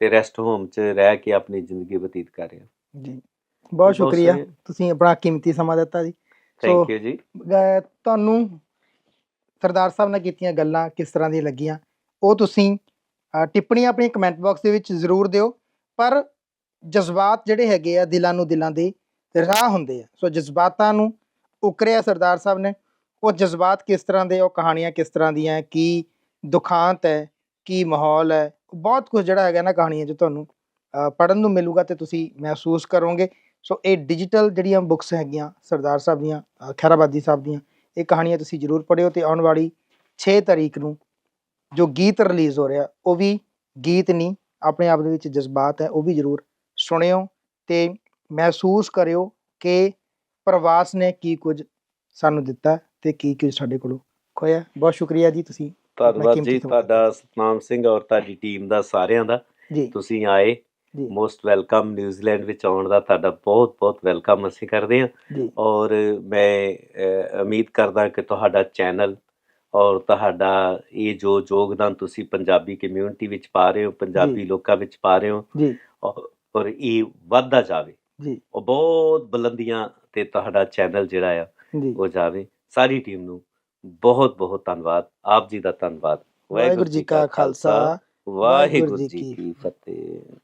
ਤੇ ਰੈਸਟ ਹੋਮ 'ਚ ਰਹਿ ਕੇ ਆਪਣੀ ਜ਼ਿੰਦਗੀ ਬਤੀਤ ਕਰ ਰਿਹਾ। ਜੀ। ਬਹੁਤ ਸ਼ੁਕਰੀਆ ਤੁਸੀਂ ਆਪਣਾ ਕੀਮਤੀ ਸਮਾਂ ਦਿੱਤਾ ਜੀ। ਥੈਂਕ ਯੂ ਜੀ। ਤੁਹਾਨੂੰ ਸਰਦਾਰ ਸਾਹਿਬ ਨਾਲ ਕੀਤੀਆਂ ਗੱਲਾਂ ਕਿਸ ਤਰ੍ਹਾਂ ਦੀਆਂ ਲੱਗੀਆਂ ਉਹ ਤੁਸੀਂ ਅਹ ਟਿੱਪਣੀਆਂ ਆਪਣੀ ਕਮੈਂਟ ਬਾਕਸ ਦੇ ਵਿੱਚ ਜ਼ਰੂਰ ਦਿਓ ਪਰ ਜਜ਼ਬਾਤ ਜਿਹੜੇ ਹੈਗੇ ਆ ਦਿਲਾਂ ਨੂੰ ਦਿਲਾਂ ਦੇ ਰਾਹ ਹੁੰਦੇ ਆ। ਸੋ ਜਜ਼ਬਾਤਾਂ ਨੂੰ ਉਕਰਿਆ ਸਰਦਾਰ ਸਾਹਿਬ ਨੇ ਉਹ ਜਜ਼ਬਾਤ ਕਿਸ ਤਰ੍ਹਾਂ ਦੇ ਉਹ ਕਹਾਣੀਆਂ ਕਿਸ ਤਰ੍ਹਾਂ ਦੀਆਂ ਕੀ ਦੁਖਾਂਤ ਹੈ ਕੀ ਮਾਹੌਲ ਹੈ ਬਹੁਤ ਕੁਝ ਜਿਹੜਾ ਹੈਗਾ ਨਾ ਕਹਾਣੀਆਂ ਜੋ ਤੁਹਾਨੂੰ ਪੜਨ ਨੂੰ ਮਿਲੂਗਾ ਤੇ ਤੁਸੀਂ ਮਹਿਸੂਸ ਕਰੋਗੇ। ਸੋ ਇਹ ਡਿਜੀਟਲ ਜਿਹੜੀਆਂ ਬੁੱਕਸ ਹੈਗੀਆਂ ਸਰਦਾਰ ਸਾਹਿਬ ਦੀਆਂ ਅ, ਖੈਰਾਬਾਦੀ ਸਾਹਿਬ ਦੀਆਂ ਇਹ ਕਹਾਣੀਆਂ ਤੁਸੀਂ ਜ਼ਰੂਰ ਪੜ੍ਹਿਓ ਤੇ ਆਉਣ ਵਾਲੀ 6 ਤਾਰੀਖ ਨੂੰ ਜੋ ਗੀਤ ਰਿਲੀਜ਼ ਹੋ ਰਿਹਾ ਉਹ ਵੀ ਗੀਤ ਨਹੀਂ ਆਪਣੇ ਆਪ ਦੇ ਵਿੱਚ ਜਜ਼ਬਾਤ ਹੈ ਉਹ ਵੀ ਜ਼ਰੂਰ ਸੁਣਿਓ ਤੇ ਮਹਿਸੂਸ ਕਰਿਓ ਕਿ ਪ੍ਰਵਾਸ ਨੇ ਕੀ ਕੁਝ ਸਾਨੂੰ ਦਿੱਤਾ ਤੇ ਕੀ ਕੁਝ ਸਾਡੇ ਕੋਲੋਂ ਖੋਇਆ। ਬਹੁਤ ਸ਼ੁਕਰੀਆ ਜੀ ਤੁਸੀਂ ਧੰਨਵਾਦ ਜੀ ਤੁਹਾਡਾ ਸਤਨਾਮ ਸਿੰਘ ਔਰ ਤੁਹਾਡੀ ਟੀਮ ਦਾ ਸਾਰਿਆਂ ਦਾ। ਤੁਸੀਂ ਆਏ ਮੋਸਟ ਵੈਲਕਮ ਨਿਊਜ਼ੀਲੈਂਡ ਵਿੱਚ ਆਉਣ ਦਾ ਤੁਹਾਡਾ ਬਹੁਤ ਬਹੁਤ ਵੈਲਕਮ ਅਸੀਂ ਕਰਦੇ ਹਾਂ। ਔਰ ਮੈਂ ਉਮੀਦ ਕਰਦਾ ਕਿ ਤੁਹਾਡਾ ਚੈਨਲ ਔਰ ਤੁਹਾਡਾ ਇਹ ਜੋ ਯੋਗਦਾਨ ਤੁਸੀਂ ਪੰਜਾਬੀ ਕਮਿਊਨਿਟੀ ਵਿੱਚ ਪਾ ਰਹੇ ਹੋ ਪੰਜਾਬੀ। ਲੋਕਾਂ ਵਿੱਚ ਪਾ ਰਹੇ ਹੋ ਜੀ। ਔਰ ਇਹ ਵੱਧਦਾ ਜਾਵੇ। ਜੀ। ਉਹ ਬਹੁਤ ਬੁਲੰਦੀਆਂ ਤੇ ਤੁਹਾਡਾ ਚੈਨਲ ਜਿਹੜਾ ਆ ਉਹ ਜਾਵੇ। ਸਾਰੀ ਟੀਮ ਨੂੰ ਬਹੁਤ ਬਹੁਤ ਧੰਨਵਾਦ। ਆਪ ਜੀ ਦਾ ਧੰਨਵਾਦ। ਵਾਹਿਗੁਰੂ ਜੀ ਕਾ ਖਾਲਸਾ। ਵਾਹਿਗੁਰੂ ਜੀ ਕੀ ਫਤਿਹ।